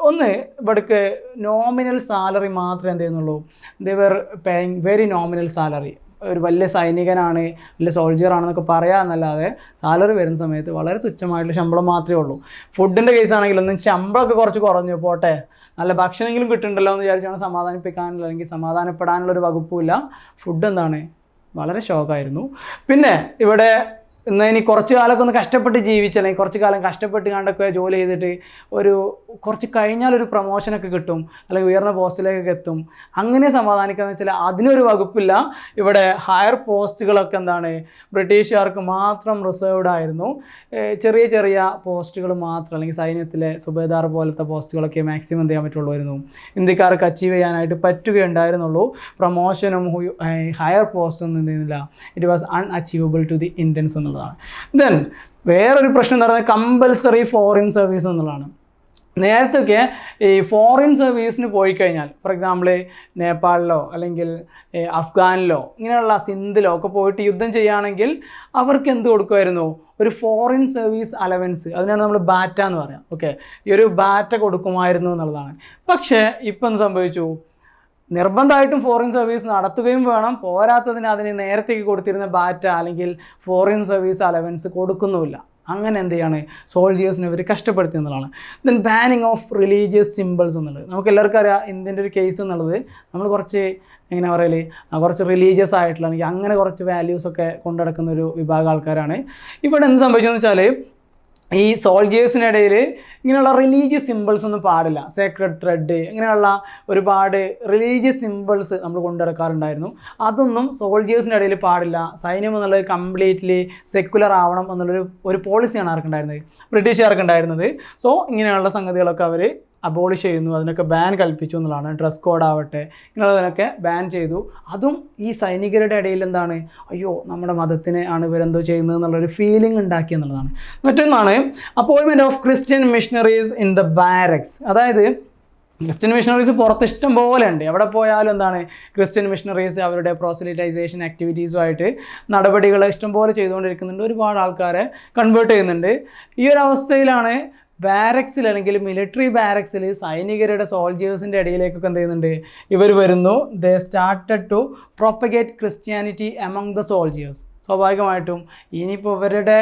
ഒന്ന് ഇവിടേക്ക് നോമിനൽ സാലറി മാത്രമേ എന്ത് ചെയ്യുന്നുള്ളൂ. They're paying very nominal salary ഒരു വലിയ സൈനികനാണ് വലിയ സോൾജിയർ ആണെന്നൊക്കെ പറയാമെന്നല്ലാതെ സാലറി വരുന്ന സമയത്ത് വളരെ തുച്ഛമായിട്ടുള്ള ശമ്പളം മാത്രമേ ഉള്ളൂ. ഫുഡിന്റെ കേസ് ആണെങ്കിൽ ഒന്നും ശമ്പളമൊക്കെ കുറച്ച് കുറഞ്ഞു പോട്ടെ. നല്ല ഭക്ഷണമെങ്കിലും കിട്ടുന്നുണ്ടല്ലോ എന്ന് വിചാരിച്ചാണ് സമാധാനിപ്പിക്കാനുള്ള അല്ലെങ്കിൽ സമാധാനപ്പെടാനുള്ള ഒരു വകുപ്പുമില്ല. ഫുഡ് എന്താണ്? വളരെ ഷോക്കായിരുന്നു പിന്നെ ഇവിടെ ഇന്ന് ഇനി കുറച്ച് കാലമൊക്കെ ഒന്ന് കഷ്ടപ്പെട്ട് ജീവിച്ചല്ലേ അല്ലെങ്കിൽ കുറച്ച് കാലം കഷ്ടപ്പെട്ട് കണ്ടൊക്കെ ജോലി ചെയ്തിട്ട് ഒരു കുറച്ച് കഴിഞ്ഞാൽ ഒരു പ്രൊമോഷനൊക്കെ കിട്ടും അല്ലെങ്കിൽ ഉയർന്ന പോസ്റ്റിലേക്കൊക്കെ എത്തും. അങ്ങനെ സമാധാനിക്കാന്ന് വെച്ചാൽ അതിനൊരു വകുപ്പില്ല. ഇവിടെ ഹയർ പോസ്റ്റുകളൊക്കെ എന്താണ്? ബ്രിട്ടീഷുകാർക്ക് മാത്രം റിസർവ്ഡ് ആയിരുന്നു. ചെറിയ ചെറിയ പോസ്റ്റുകൾ മാത്രം അല്ലെങ്കിൽ സൈന്യത്തിലെ സുബേദാർ പോലത്തെ പോസ്റ്റുകളൊക്കെ മാക്സിമം എന്ത് ചെയ്യാൻ പറ്റുള്ളൂ ഇന്ത്യക്കാർക്ക് അച്ചീവ് ചെയ്യാനായിട്ട് പറ്റുകയുണ്ടായിരുന്നുള്ളൂ പ്രൊമോഷനും ഹയർ പോസ്റ്റൊന്നും എന്ത് it was unachievable to the Indians എന്നുള്ളതാണ്. ദെൻ വേറൊരു പ്രശ്നം എന്ന് പറയുന്നത് കമ്പൽസറി ഫോറിൻ സർവീസ് എന്നുള്ളതാണ്. നേരത്തെയൊക്കെ ഈ ഫോറിൻ സർവീസിന് പോയി കഴിഞ്ഞാൽ ഫോർ എക്സാമ്പിൾ നേപ്പാളിലോ അല്ലെങ്കിൽ അഫ്ഗാനിലോ ഇങ്ങനെയുള്ള സിന്ധിലോ ഒക്കെ പോയിട്ട് യുദ്ധം ചെയ്യുകയാണെങ്കിൽ അവർക്ക് എന്ത് കൊടുക്കുമായിരുന്നു? ഒരു ഫോറിൻ സർവീസ് അലവൻസ് അതിനാണ് നമ്മൾ ബാറ്റ എന്ന് പറയാം ഓക്കെ ഈ ഒരു ബാറ്റ കൊടുക്കുമായിരുന്നു എന്നുള്ളതാണ്. പക്ഷേ ഇപ്പം സംഭവിച്ചു? നിർബന്ധമായിട്ടും ഫോറിൻ സർവീസ് നടത്തുകയും വേണം. പോരാത്തതിന് അതിന് നേരത്തേക്ക് കൊടുത്തിരുന്ന ബാറ്റ അല്ലെങ്കിൽ ഫോറിൻ സർവീസ് അലവൻസ് കൊടുക്കുന്നുമില്ല. അങ്ങനെ എന്ത് ചെയ്യാണ്? സോൾജിയേഴ്സിനെ ഇവർ കഷ്ടപ്പെടുത്തി എന്നുള്ളതാണ്. Then banning of religious symbols എന്നുള്ളത്. നമുക്ക് എല്ലാവർക്കും അറിയാം ഇന്ത്യന്റെ ഒരു കേസ് എന്നുള്ളത്. നമ്മൾ കുറച്ച് എങ്ങനെ പറയൽ? കുറച്ച് റിലീജിയസ് ആയിട്ടുള്ള അങ്ങനെ കുറച്ച് വാല്യൂസൊക്കെ കൊണ്ടു നടക്കുന്ന ഒരു വിഭാഗം ആൾക്കാരാണ്. ഇവിടെ എന്ത് സംഭവിച്ചതെന്ന് വെച്ചാൽ ഈ സോൾജിയേഴ്സിനിടയിൽ ഇങ്ങനെയുള്ള റിലീജിയസ് സിമ്പിൾസ് ഒന്നും പാടില്ല. സേക്രഡ് ത്രെഡ് ഇങ്ങനെയുള്ള ഒരുപാട് റിലീജിയസ് സിമ്പിൾസ് നമ്മൾ കൊണ്ടുനടക്കാറുണ്ടായിരുന്നു. അതൊന്നും സോൾജിയേഴ്സിനിടയിൽ പാടില്ല. സൈന്യം എന്നുള്ളത് കംപ്ലീറ്റ്ലി സെക്കുലർ ആവണം എന്നുള്ളൊരു ഒരു പോളിസിയാണ് ആർക്കുണ്ടായിരുന്നത്. ബ്രിട്ടീഷുകാർക്കുണ്ടായിരുന്നത്. സോ ഇങ്ങനെയുള്ള സംഗതികളൊക്കെ അവർ അബോളിഷ് ചെയ്യുന്നു അതിനൊക്കെ ബാൻ കൽപ്പിച്ചു എന്നുള്ളതാണ്. ഡ്രസ് കോഡ് ആവട്ടെ ഇങ്ങനെയുള്ളതിനൊക്കെ ബാൻ ചെയ്തു. അതും ഈ സൈനികരുടെ ഇടയിൽ എന്താണ്? അയ്യോ നമ്മുടെ മതത്തിനെ ആണ് ഇവരെന്തോ ചെയ്യുന്നത് എന്നുള്ളൊരു ഫീലിംഗ് ഉണ്ടാക്കി എന്നുള്ളതാണ്. മറ്റൊന്നാണ് അപ്പോയിൻമെന്റ് of Christian missionaries in the barracks അതായത് ക്രിസ്ത്യൻ മിഷണറീസ് പുറത്ത് ഇഷ്ടം പോലെ ഉണ്ട്. എവിടെ പോയാലും എന്താണ്? ക്രിസ്ത്യൻ മിഷണറീസ് അവരുടെ പ്രോസിലിറ്റൈസേഷൻ ആക്ടിവിറ്റീസുമായിട്ട് നടപടികൾ ഇഷ്ടംപോലെ ചെയ്തുകൊണ്ടിരിക്കുന്നുണ്ട്. ഒരുപാട് ആൾക്കാരെ കൺവേർട്ട് ചെയ്യുന്നുണ്ട്. ഈ ഒരു അവസ്ഥയിലാണ് ബാരക്സിൽ അല്ലെങ്കിൽ മിലിറ്ററി ബാരക്സിൽ സൈനികരുടെ സോൾജേഴ്സിന്റെ ഇടയിലേക്കൊക്കെ എന്ത് ചെയ്യുന്നുണ്ട്? ഇവർ വരുന്നു. They started to propagate Christianity among the soldiers സ്വാഭാവികമായിട്ടും. ഇനിയിപ്പോൾ ഇവരുടെ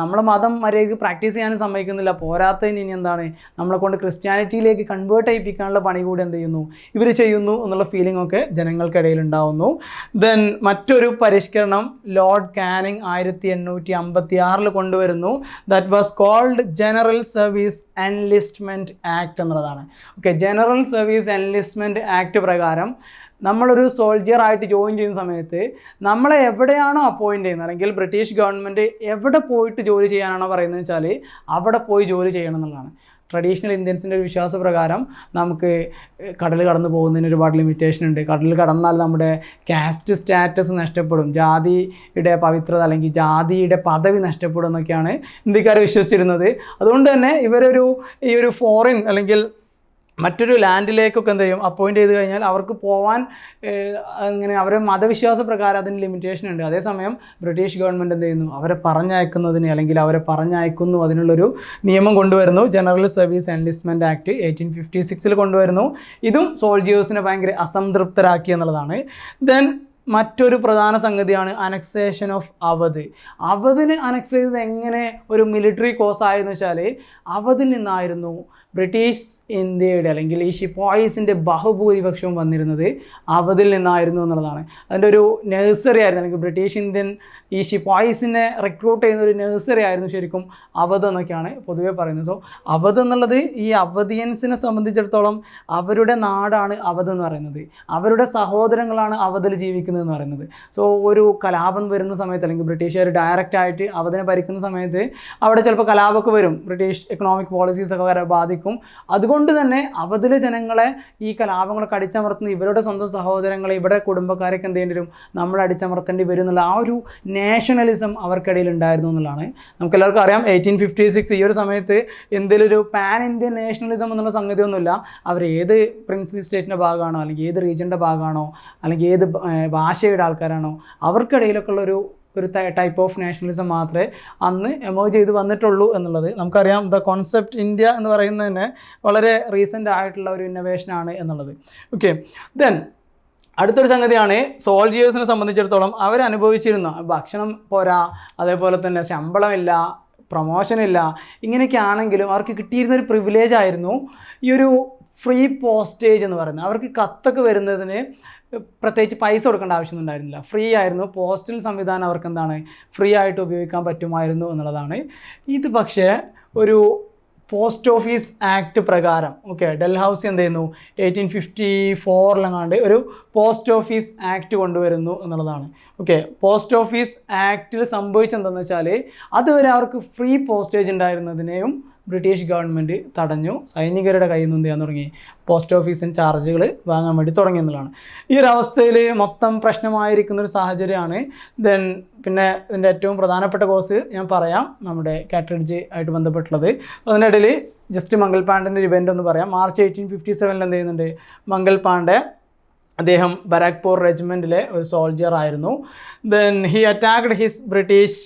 നമ്മളെ മതം മര്യാദയ്ക്ക് പ്രാക്ടീസ് ചെയ്യാനും സമ്മതിക്കുന്നില്ല. പോരാത്തതിന് ഇനി എന്താണ്? നമ്മളെ കൊണ്ട് ക്രിസ്ത്യാനിറ്റിയിലേക്ക് കൺവേർട്ട് ചെയ്യിപ്പിക്കാനുള്ള പണി കൂടി എന്ത് ചെയ്യുന്നു? ഇവർ ചെയ്യുന്നു എന്നുള്ള ഫീലിംഗ് ഒക്കെ ജനങ്ങൾക്കിടയിൽ ഉണ്ടാവുന്നു. ദെൻ മറ്റൊരു പരിഷ്കരണം ലോർഡ് കാനിങ് ആയിരത്തി എണ്ണൂറ്റി അമ്പത്തി ആറിൽ കൊണ്ടുവരുന്നു. That was called general service enlistment act എന്നുള്ളതാണ്. Okay general service enlistment act പ്രകാരം നമ്മളൊരു സോൾജിയർ ആയിട്ട് ജോയിൻ ചെയ്യുന്ന സമയത്ത് നമ്മളെ എവിടെയാണോ അപ്പോയിന്റ് ചെയ്യുന്നത്? അല്ലെങ്കിൽ ബ്രിട്ടീഷ് ഗവൺമെന്റ് എവിടെ പോയിട്ട് ജോലി ചെയ്യാനാണോ പറയുന്നത് വെച്ചാൽ അവിടെ പോയി ജോലി ചെയ്യണം എന്നുള്ളതാണ്. ട്രഡീഷണൽ ഇന്ത്യൻസിന്റെ ഒരു വിശ്വാസപ്രകാരം നമുക്ക് കടൽ കടന്നു പോകുന്നതിന് ഒരുപാട് ലിമിറ്റേഷൻ ഉണ്ട്. കടൽ കടന്നാൽ നമ്മുടെ കാസ്റ്റ് സ്റ്റാറ്റസ് നഷ്ടപ്പെടും. ജാതിയുടെ പവിത്രത അല്ലെങ്കിൽ ജാതിയുടെ പദവി നഷ്ടപ്പെടും എന്നൊക്കെയാണ് ഇന്ത്യക്കാർ വിശ്വസിച്ചിരുന്നത്. അതുകൊണ്ട് തന്നെ ഇവരൊരു ഈ ഒരു ഫോറിൻ അല്ലെങ്കിൽ മറ്റൊരു ലാൻഡിലേക്കൊക്കെ എന്ത് ചെയ്യും? അപ്പോയിന്റ് ചെയ്ത് കഴിഞ്ഞാൽ അവർക്ക് പോവാൻ അങ്ങനെ അവരെ മതവിശ്വാസ പ്രകാരം അതിന് ലിമിറ്റേഷൻ ഉണ്ട്. അതേസമയം ബ്രിട്ടീഷ് ഗവൺമെന്റ് എന്ത് ചെയ്യുന്നു? അവരെ പറഞ്ഞയക്കുന്നതിന് അല്ലെങ്കിൽ അവരെ പറഞ്ഞയക്കുന്നു അതിനുള്ളൊരു നിയമം കൊണ്ടുവരുന്നു. General service enlistment act eighteen fifty സിക്സിൽ കൊണ്ടുവരുന്നു. ഇതും സോൾജിയേഴ്സിനെ ഭയങ്കര അസംതൃപ്തരാക്കി എന്നുള്ളതാണ്. ദെൻ മറ്റൊരു പ്രധാന സംഗതിയാണ് അനക്സേഷൻ ഓഫ് അവധ്. അവധിന് അനക്സ് ചെയ്തത് എങ്ങനെ ഒരു മിലിറ്ററി കോഴ്സ് ആയെന്ന് വെച്ചാൽ അവധിൽ നിന്നായിരുന്നു. ബ്രിട്ടീഷ് ഇന്ത്യയുടെ അല്ലെങ്കിൽ ഈ ഷിപ്പോയിസിന്റെ ബഹുഭൂരിപക്ഷവും വന്നിരുന്നത് അവധിൽ നിന്നായിരുന്നു എന്നുള്ളതാണ്. അതിന്റെ ഒരു നഴ്സറി ആയിരുന്നു അല്ലെങ്കിൽ ബ്രിട്ടീഷ് ഇന്ത്യൻ ഈ ഷിപ്പോയിസിനെ റിക്രൂട്ട് ചെയ്യുന്ന ഒരു നഴ്സറി ആയിരുന്നു ശരിക്കും അവധ് എന്നൊക്കെയാണ് പൊതുവെ പറയുന്നത്. സോ അവധ് എന്നുള്ളത് ഈ അവധിയൻസിനെ സംബന്ധിച്ചിടത്തോളം അവരുടെ നാടാണ് അവധ് എന്ന് പറയുന്നത്. അവരുടെ സഹോദരങ്ങളാണ് അവധിൽ ജീവിക്കുന്നതെന്ന് പറയുന്നത്. സോ ഒരു കലാപം വരുന്ന സമയത്ത് അല്ലെങ്കിൽ ബ്രിട്ടീഷുകാർ ഡയറക്റ്റായിട്ട് അവധിനെ ഭരിക്കുന്ന സമയത്ത് അവിടെ ചിലപ്പോൾ കലാപമൊക്കെ വരും. ബ്രിട്ടീഷ് എക്കണോമിക് പോളിസീസൊക്കെ വരെ ബാധിക്കും. സാധിക്കും അതുകൊണ്ട് തന്നെ അവതിലെ ജനങ്ങളെ ഈ കലാപങ്ങളൊക്കെ അടിച്ചമർത്തുന്ന ഇവരുടെ സ്വന്തം സഹോദരങ്ങളെ ഇവിടെ കുടുംബക്കാരൊക്കെ എന്ത് ചെയ്യേണ്ടി വരും നമ്മൾ അടിച്ചമർത്തേണ്ടി വരും എന്നുള്ള ആ ഒരു നാഷണലിസം അവർക്കിടയിൽ ഉണ്ടായിരുന്നു എന്നുള്ളതാണ്. നമുക്ക് എല്ലാവർക്കും അറിയാം എയ്റ്റീൻ ഫിഫ്റ്റി സിക്സ് ഈ ഒരു സമയത്ത് എന്തെങ്കിലും ഒരു പാൻ ഇന്ത്യൻ നാഷണലിസം എന്നുള്ള സംഗതിയൊന്നുമില്ല. അവർ ഏത് പ്രിൻസിപ്പൽ സ്റ്റേറ്റിന്റെ ഭാഗമാണോ അല്ലെങ്കിൽ ഏത് റീജിയന്റെ ഭാഗമാണോ അല്ലെങ്കിൽ ഏത് ഭാഷയുടെ ആൾക്കാരാണോ അവർക്കിടയിലൊക്കെ ഉള്ളൊരു ഒരു ടൈപ്പ് ഓഫ് നാഷണലിസം മാത്രമേ അന്ന് എമോ ചെയ്ത് വന്നിട്ടുള്ളൂ എന്നുള്ളത്. നമുക്കറിയാം ദ കോൺസെപ്റ്റ് ഇന്ത്യ എന്ന് പറയുന്നത് തന്നെ വളരെ റീസെന്റ് ആയിട്ടുള്ള ഒരു ഇന്നോവേഷനാണ് എന്നുള്ളത്. ഓക്കെ ദെൻ അടുത്തൊരു സംഗതിയാണ് സോൾജിയേഴ്സിനെ സംബന്ധിച്ചിടത്തോളം അവർ അനുഭവിച്ചിരുന്ന ഭക്ഷണം പോരാ അതേപോലെ തന്നെ ശമ്പളമില്ല പ്രൊമോഷൻ ഇല്ല ഇങ്ങനെയൊക്കെ ആണെങ്കിലും അവർക്ക് കിട്ടിയിരുന്ന ഒരു പ്രിവിലേജ് ആയിരുന്നു ഈ ഒരു ഫ്രീ പോസ്റ്റേജ് എന്ന് പറയുന്നത്. അവർക്ക് കത്തൊക്കെ വരുന്നതിന് പ്രത്യേകിച്ച് പൈസ കൊടുക്കേണ്ട ആവശ്യമൊന്നും ഉണ്ടായിരുന്നില്ല. ഫ്രീ ആയിരുന്നു. പോസ്റ്റൽ സംവിധാനം അവർക്ക് എന്താണ്? ഫ്രീ ആയിട്ട് ഉപയോഗിക്കാൻ പറ്റുമായിരുന്നു എന്നുള്ളതാണ്. ഇത് പക്ഷേ ഒരു പോസ്റ്റ് ഓഫീസ് ആക്ട് പ്രകാരം ഓക്കെ ഡൽഹൌസി എന്ത് ചെയ്യുന്നു? എയ്റ്റീൻ ഫിഫ്റ്റി ഫോറിലെങ്ങാണ്ട് ഒരു പോസ്റ്റ് ഓഫീസ് ആക്ട് കൊണ്ടുവരുന്നു എന്നുള്ളതാണ്. ഓക്കെ പോസ്റ്റ് ഓഫീസ് ആക്ടിൽ സംഭവിച്ചെന്താണെന്ന് വെച്ചാൽ അതുവരെ അവർക്ക് ഫ്രീ പോസ്റ്റേജ് ഉണ്ടായിരുന്നതിനെയും ബ്രിട്ടീഷ് ഗവൺമെന്റ് തടഞ്ഞു. സൈനികരുടെ കയ്യിൽ നിന്ന് ചെയ്യാൻ തുടങ്ങി? പോസ്റ്റ് ഓഫീസിന് ചാർജുകൾ വാങ്ങാൻ വേണ്ടി തുടങ്ങി എന്നുള്ളതാണ്. ഈ ഒരു അവസ്ഥയിൽ മൊത്തം പ്രശ്നമായിരിക്കുന്ന ഒരു സാഹചര്യമാണ്. ദെൻ പിന്നെ ഇതിന്റെ ഏറ്റവും പ്രധാനപ്പെട്ട കോഴ്സ് ഞാൻ പറയാം. നമ്മുടെ കാറ്ററിഡ്ജ് ആയിട്ട് ബന്ധപ്പെട്ടുള്ളത്. അതിനിടയിൽ ജസ്റ്റ് മംഗൾ പാണ്ഡന്റെ ഒരു ഇവന്റ് ഒന്ന് പറയാം. മാർച്ച് എയ്റ്റീൻ ഫിഫ്റ്റി സെവനിൽ എന്ത് ചെയ്യുന്നുണ്ട്? മംഗൾ പാണ്ഡെ അദ്ദേഹം ബരാക്പൂർ റെജിമെന്റിലെ ഒരു സോൾജിയർ ആയിരുന്നു. Then he attacked his British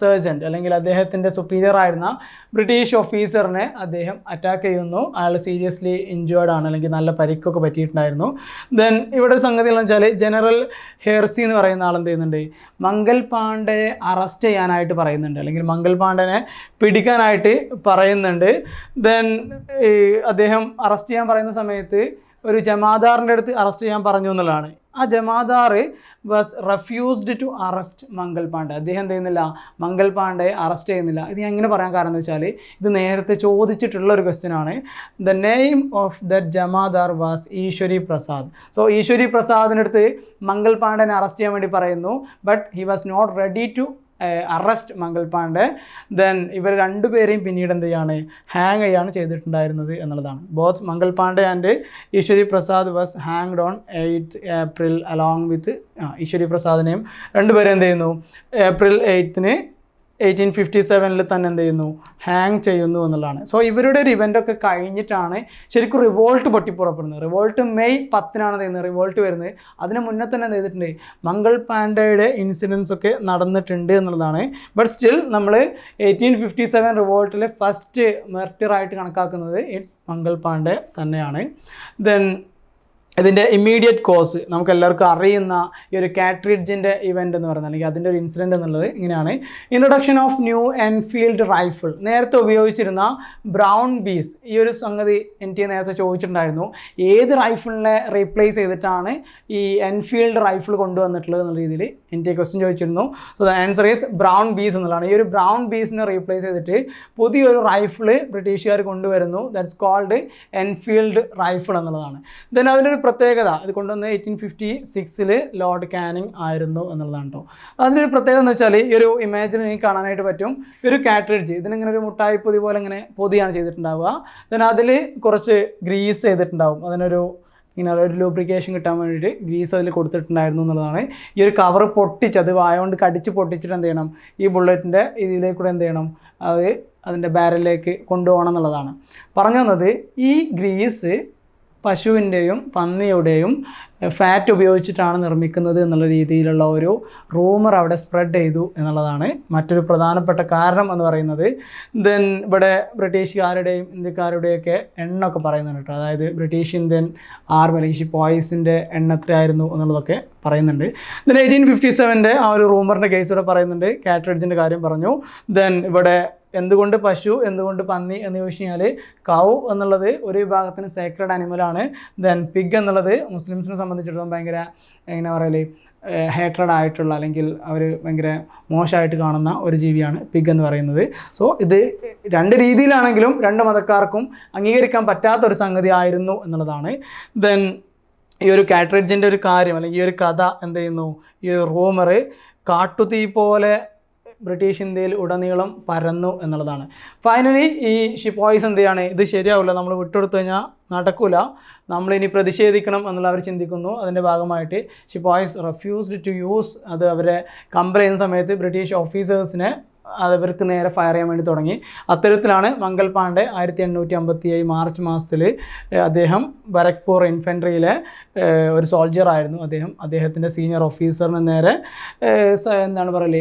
sergeant അല്ലെങ്കിൽ അദ്ദേഹത്തിന്റെ സുപ്പീരിയർ ആയിരുന്ന ബ്രിട്ടീഷ് ഓഫീസറിനെ അദ്ദേഹം അറ്റാക്ക് ചെയ്യുന്നു. അയാൾ സീരിയസ്ലി ഇഞ്ചേർഡ് ആണ് അല്ലെങ്കിൽ നല്ല പരിക്കൊക്കെ പറ്റിയിട്ടുണ്ടായിരുന്നു. ദെൻ ഇവിടെ സംഗതി എന്ന് വെച്ചാൽ ജനറൽ ഹെർസി എന്ന് പറയുന്ന ആൾ എന്ത് ചെയ്യുന്നുണ്ട്? മംഗൽ പാണ്ഡയെ അറസ്റ്റ് ചെയ്യാനായിട്ട് പറയുന്നുണ്ട്. അല്ലെങ്കിൽ മംഗൽ പാണ്ഡനെ പിടിക്കാനായിട്ട് പറയുന്നുണ്ട്. ദെൻ അദ്ദേഹം അറസ്റ്റ് ചെയ്യാൻ പറയുന്ന സമയത്ത് ഒരു ജമാദാറിന്റെ അടുത്ത് അറസ്റ്റ് ചെയ്യാൻ പറഞ്ഞു എന്നുള്ളതാണ്. ആ jamadar was refused to arrest Mangal Pandey. അദ്ദേഹം എന്ത് ചെയ്യുന്നില്ല? മംഗൾ പാണ്ഡെ അറസ്റ്റ് ചെയ്യുന്നില്ല. ഇത് ഞാൻ എങ്ങനെ പറയാൻ കാരണം എന്ന് വെച്ചാൽ ഇത് നേരത്തെ ചോദിച്ചിട്ടുള്ള ഒരു ക്വസ്റ്റ്യൻ ആണ്. The name of that jamadar was Ishwari Prasad. So Ishwari പ്രസാദിനടുത്ത് Mangal പാണ്ഡേനെ അറസ്റ്റ് ചെയ്യാൻ വേണ്ടി പറയുന്നു. But he was not ready to arrest Mangal Pandey. Then ഇവർ രണ്ടുപേരെയും പിന്നീട് എന്ത് ചെയ്യാണ്? ഹാങ് ചെയ്യാണ് ചെയ്തിട്ടുണ്ടായിരുന്നത് എന്നുള്ളതാണ്. Both Mangal Pandey and Ishwari Prasad was hanged on eight April along with Ishwari പ്രസാദിനെയും രണ്ടുപേരും എന്ത് ചെയ്യുന്നു? ഏപ്രിൽ എയ്ത്തിന് എയ്റ്റീൻ ഫിഫ്റ്റി സെവനിൽ തന്നെ എന്ത് ചെയ്യുന്നു? ഹാങ് ചെയ്യുന്നു എന്നുള്ളതാണ്. സോ ഇവരുടെ ഒരു ഇവന്റ് ഒക്കെ കഴിഞ്ഞിട്ടാണ് ശരിക്കും റിവോൾട്ട് പൊട്ടിപ്പുറപ്പെടുന്നത്. റിവോൾട്ട് മെയ് പത്തിനാണ് ചെയ്യുന്നത്? റിവോൾട്ട് വരുന്നത്. അതിന് മുന്നേ തന്നെ എന്ത് ചെയ്തിട്ടുണ്ട്? മംഗൾ പാണ്ഡയുടെ ഇൻസിഡൻസ് ഒക്കെ നടന്നിട്ടുണ്ട് എന്നുള്ളതാണ്. ബട്ട് സ്റ്റിൽ നമ്മൾ എയ്റ്റീൻ ഫിഫ്റ്റി സെവൻ റിവോൾട്ടിലെ ഫസ്റ്റ് മെർട്ടിറായിട്ട് കണക്കാക്കുന്നത് ഇറ്റ്സ് മംഗൾ പാണ്ഡെ തന്നെയാണ്. ദെൻ ഇതിന്റെ ഇമ്മീഡിയറ്റ് കോസ് നമുക്ക് എല്ലാവർക്കും അറിയുന്ന ഈ ഒരു കാട്രിഡ്ജിന്റെ ഇവന്റ് എന്ന് പറയുന്നത് അല്ലെങ്കിൽ അതിന്റെ ഒരു ഇൻസിഡന്റ് എന്നുള്ളത് ഇങ്ങനെയാണ്. Introduction of new Enfield rifle നേരത്തെ ഉപയോഗിച്ചിരുന്ന ബ്രൗൺ ബീസ് ഈ ഒരു സംഗതി എനിക്ക് നേരത്തെ ചോദിച്ചിട്ടുണ്ടായിരുന്നു. ഏത് റൈഫിളിനെ റീപ്ലേസ് ചെയ്തിട്ടാണ് ഈ എൻഫീൽഡ് റൈഫിൾ കൊണ്ടുവന്നിട്ടുള്ളത് എന്നുള്ള രീതിയിൽ എനിക്ക് ക്വസ്റ്റ്യൻ ചോദിച്ചിരുന്നു. So the answer is Brown Bess എന്നുള്ളതാണ്. ഈ ഒരു ബ്രൗൺ ബീസിനെ റീപ്ലേസ് ചെയ്തിട്ട് പുതിയൊരു റൈഫിൾ ബ്രിട്ടീഷുകാർ കൊണ്ടുവരുന്നു. ദാറ്റ്സ് കോൾഡ് എൻഫീൽഡ് റൈഫിൾ എന്നുള്ളതാണ്. ദെൻ അതിനൊരു പ്രത്യേകത. ഇത് കൊണ്ടുവന്ന് എയ്റ്റീൻ ഫിഫ്റ്റി സിക്സിൽ ലോർഡ് കാനിങ് ആയിരുന്നു എന്നുള്ളതാണ് കേട്ടോ അതിന്റെ പ്രത്യേകത എന്ന് വെച്ചാൽ ഈ ഒരു ഇമേജിന് നിങ്ങൾക്ക് കാണാനായിട്ട് പറ്റും. ഈ ഒരു കാട്രിഡ്ജ് ഇതിനിങ്ങനെ ഒരു മുട്ടായി പൊതി പോലെ ഇങ്ങനെ പൊതിയാണ് ചെയ്തിട്ടുണ്ടാവുക. ദെൻ അതിൽ കുറച്ച് ഗ്രീസ് ചെയ്തിട്ടുണ്ടാവും. അതിനൊരു ഇങ്ങനെ ഒരു ലൂബ്രിക്കേഷൻ കിട്ടാൻ വേണ്ടിയിട്ട് ഗ്രീസ് അതിൽ കൊടുത്തിട്ടുണ്ടായിരുന്നു എന്നുള്ളതാണ്. ഈ ഒരു കവർ പൊട്ടിച്ച് അത് വായകൊണ്ട് കടിച്ച് പൊട്ടിച്ചിട്ട് എന്ത് ചെയ്യണം? ഈ ബുള്ളറ്റിന്റെ ഇതിലേക്കൂടെ എന്ത് ചെയ്യണം? അത് അതിന്റെ ബാരലിലേക്ക് കൊണ്ടുപോകണം എന്നുള്ളതാണ്. പറഞ്ഞു വന്നത് ഈ ഗ്രീസ് പശുവിന്റെയും പന്നിയുടെയും ഫാറ്റ് ഉപയോഗിച്ചിട്ടാണ് നിർമ്മിക്കുന്നത് എന്നുള്ള രീതിയിലുള്ള ഒരു റൂമർ അവിടെ സ്പ്രെഡ് ചെയ്തു എന്നുള്ളതാണ് മറ്റൊരു പ്രധാനപ്പെട്ട കാരണം എന്ന് പറയുന്നത്. ദെൻ ഇവിടെ ബ്രിട്ടീഷുകാരുടെയും ഇന്ത്യക്കാരുടെയൊക്കെ എണ്ണ ഒക്കെ പറയുന്നുണ്ട് കേട്ടോ. അതായത് ബ്രിട്ടീഷ് ഇന്ത്യൻ ആർമി അല്ലെങ്കിൽ പോയിസിന്റെ എണ്ണ എത്രയായിരുന്നു എന്നുള്ളതൊക്കെ പറയുന്നുണ്ട്. ദെൻ എയ്റ്റീൻ ഫിഫ്റ്റി സെവന്റെ ആ ഒരു റൂമറിന്റെ കേസ് ഇവിടെ പറയുന്നുണ്ട്. കാറ്ററിഡ്ജിന്റെ കാര്യം പറഞ്ഞു. ദെൻ ഇവിടെ എന്തുകൊണ്ട് പശു എന്തുകൊണ്ട് പന്നി എന്ന് ചോദിച്ചു കഴിഞ്ഞാൽ കൗ എന്നുള്ളത് ഒരു വിഭാഗത്തിന് സേക്രഡ് അനിമലാണ് ദെൻ പിഗ് എന്നുള്ളത് മുസ്ലിംസിനെ സംബന്ധിച്ചിടത്തോളം ഭയങ്കര എങ്ങനെ പറയൽ ഹേട്രഡ് ആയിട്ടുള്ള അല്ലെങ്കിൽ അവർ ഭയങ്കര മോശമായിട്ട് കാണുന്ന ഒരു ജീവിയാണ് പിഗ് എന്ന് പറയുന്നത്. സോ ഇത് രണ്ട് രീതിയിലാണെങ്കിലും രണ്ട് മതക്കാർക്കും അംഗീകരിക്കാൻ പറ്റാത്ത ഒരു സംഗതി ആയിരുന്നു എന്നുള്ളതാണ്. ദെൻ ഈ ഒരു കാട്രിഡ്ജിന്റെ ഒരു കാര്യം അല്ലെങ്കിൽ ഈ ഒരു കഥ എന്ത് ചെയ്യുന്നു? ഈ റൂമർ കാട്ടുതീ പോലെ ബ്രിട്ടീഷ് ഇന്ത്യയിൽ ഉടനീളം പരന്നു എന്നുള്ളതാണ്. ഫൈനലി ഈ ഷിപ്പോയ്സ് എന്ത് ചെയ്യാണ്? ഇത് ശരിയാവില്ല നമ്മൾ വിട്ടുകൊടുത്തു കഴിഞ്ഞാൽ നടക്കില്ല നമ്മളിനി പ്രതിഷേധിക്കണം എന്നുള്ള അവർ ചിന്തിക്കുന്നു. അതിന്റെ ഭാഗമായിട്ട് ഷിപ്പോയ്സ് റെഫ്യൂസ്ഡ് ടു യൂസ് അത് അവരെ ചെയ്യുന്ന സമയത്ത് ബ്രിട്ടീഷ് ഓഫീസേഴ്സിനെ അതവർക്ക് നേരെ ഫയർ ചെയ്യാൻ വേണ്ടി തുടങ്ങി. അത്തരത്തിലാണ് മംഗൽ പാണ്ഡെ ആയിരത്തി എണ്ണൂറ്റി അമ്പത്തി ഏഴ് മാർച്ച് മാസത്തിൽ അദ്ദേഹം ബരക്പൂർ ഇൻഫൻട്രിയിലെ ഒരു സോൾജർ ആയിരുന്നു. അദ്ദേഹം അദ്ദേഹത്തിന്റെ സീനിയർ ഓഫീസറിന് നേരെ എന്താണ് പറയൽ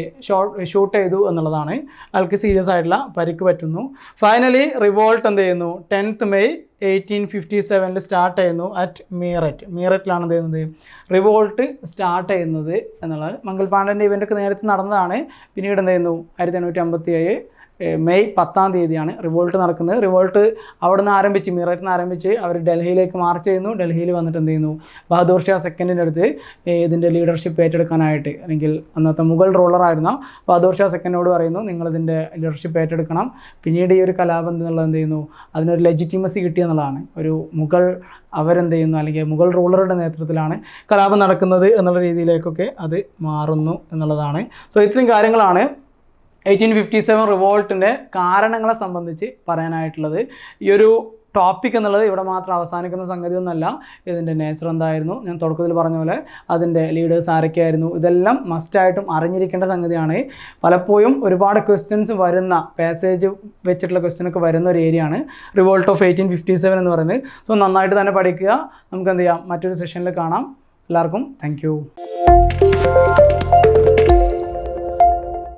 ഷൂട്ട് ചെയ്തു എന്നുള്ളതാണ്. അയാൾക്ക് സീരിയസ് ആയിട്ടുള്ള പരിക്ക് പറ്റുന്നു. ഫൈനലി റിവോൾട്ട് എന്ത് ചെയ്യുന്നു? ടെൻത്ത് മെയ് എയ്റ്റീൻ ഫിഫ്റ്റി സെവനിൽ സ്റ്റാർട്ട് ചെയ്യുന്നു അറ്റ് മീററ്റ് മീററ്റിലാണ് എന്ത് ചെയ്യുന്നത്? റിവോൾട്ട് സ്റ്റാർട്ട് ചെയ്യുന്നത് എന്നുള്ളത്. മംഗൾ പാണ്ഡന്റെ ഇവന്റൊക്കെ നേരത്തെ നടന്നതാണ്. പിന്നീട് എന്ത് ചെയ്യുന്നു? ആയിരത്തി എണ്ണൂറ്റി അമ്പത്തി ഏഴ് മെയ് പത്താം തീയതിയാണ് റിവോൾട്ട് നടക്കുന്നത്. റിവോൾട്ട് അവിടെ നിന്ന് ആരംഭിച്ച് മീററ്റിൽ നിന്ന് ആരംഭിച്ച് അവർ ഡൽഹിയിലേക്ക് മാർച്ച് ചെയ്യുന്നു. ഡൽഹിയിൽ വന്നിട്ട് എന്ത് ചെയ്യുന്നു? ബഹദൂർ ഷാ സെക്കൻഡിന്റെ അടുത്ത് ഇതിന്റെ ലീഡർഷിപ്പ് ഏറ്റെടുക്കാനായിട്ട് അല്ലെങ്കിൽ അന്നത്തെ മുഗൾ റൂളറായിരുന്ന ബഹദൂർ ഷാ സെക്കൻഡിനോട് പറയുന്നു നിങ്ങളിതിന്റെ ലീഡർഷിപ്പ് ഏറ്റെടുക്കണം. പിന്നീട് ഈ ഒരു കലാപം എന്നുള്ളത് എന്ത് ചെയ്യുന്നു? അതിനൊരു ലെജിറ്റിമസി കിട്ടിയെന്നുള്ളതാണ് ഒരു മുഗൾ അവരെന്ത് ചെയ്യുന്നു? അല്ലെങ്കിൽ മുഗൾ റൂളറുടെ നേതൃത്വത്തിലാണ് കലാപം നടക്കുന്നത് എന്നുള്ള രീതിയിലേക്കൊക്കെ അത് മാറുന്നു എന്നുള്ളതാണ്. സോ ഇത്രയും കാര്യങ്ങളാണ്. എയ്റ്റീൻ ഫിഫ്റ്റി സെവൻ റിവോൾട്ടിന്റെ കാരണങ്ങളെ സംബന്ധിച്ച് പറയാനായിട്ടുള്ളത്. ഈ ഒരു ടോപ്പിക് എന്നുള്ളത് ഇവിടെ മാത്രം അവസാനിക്കുന്ന സംഗതി ഒന്നല്ല. ഇതിന്റെ നേച്ചർ എന്തായിരുന്നു? ഞാൻ തുടക്കത്തിൽ പറഞ്ഞ പോലെ അതിന്റെ ലീഡേഴ്സ് ആരൊക്കെയായിരുന്നു? ഇതെല്ലാം മസ്റ്റായിട്ടും അറിഞ്ഞിരിക്കേണ്ട സംഗതിയാണ്. പലപ്പോഴും ഒരുപാട് ക്വസ്റ്റ്യൻസ് വരുന്ന പാസേജ് വെച്ചിട്ടുള്ള ക്വസ്റ്റ്യനൊക്കെ വരുന്ന ഒരു ഏരിയ ആണ് revolt of eighteen fifty seven എന്ന് പറയുന്നത്. സോ നന്നായിട്ട് തന്നെ പഠിക്കുക. നമുക്ക് എന്ത് ചെയ്യാം? മറ്റൊരു സെഷനിൽ കാണാം. എല്ലാവർക്കും താങ്ക്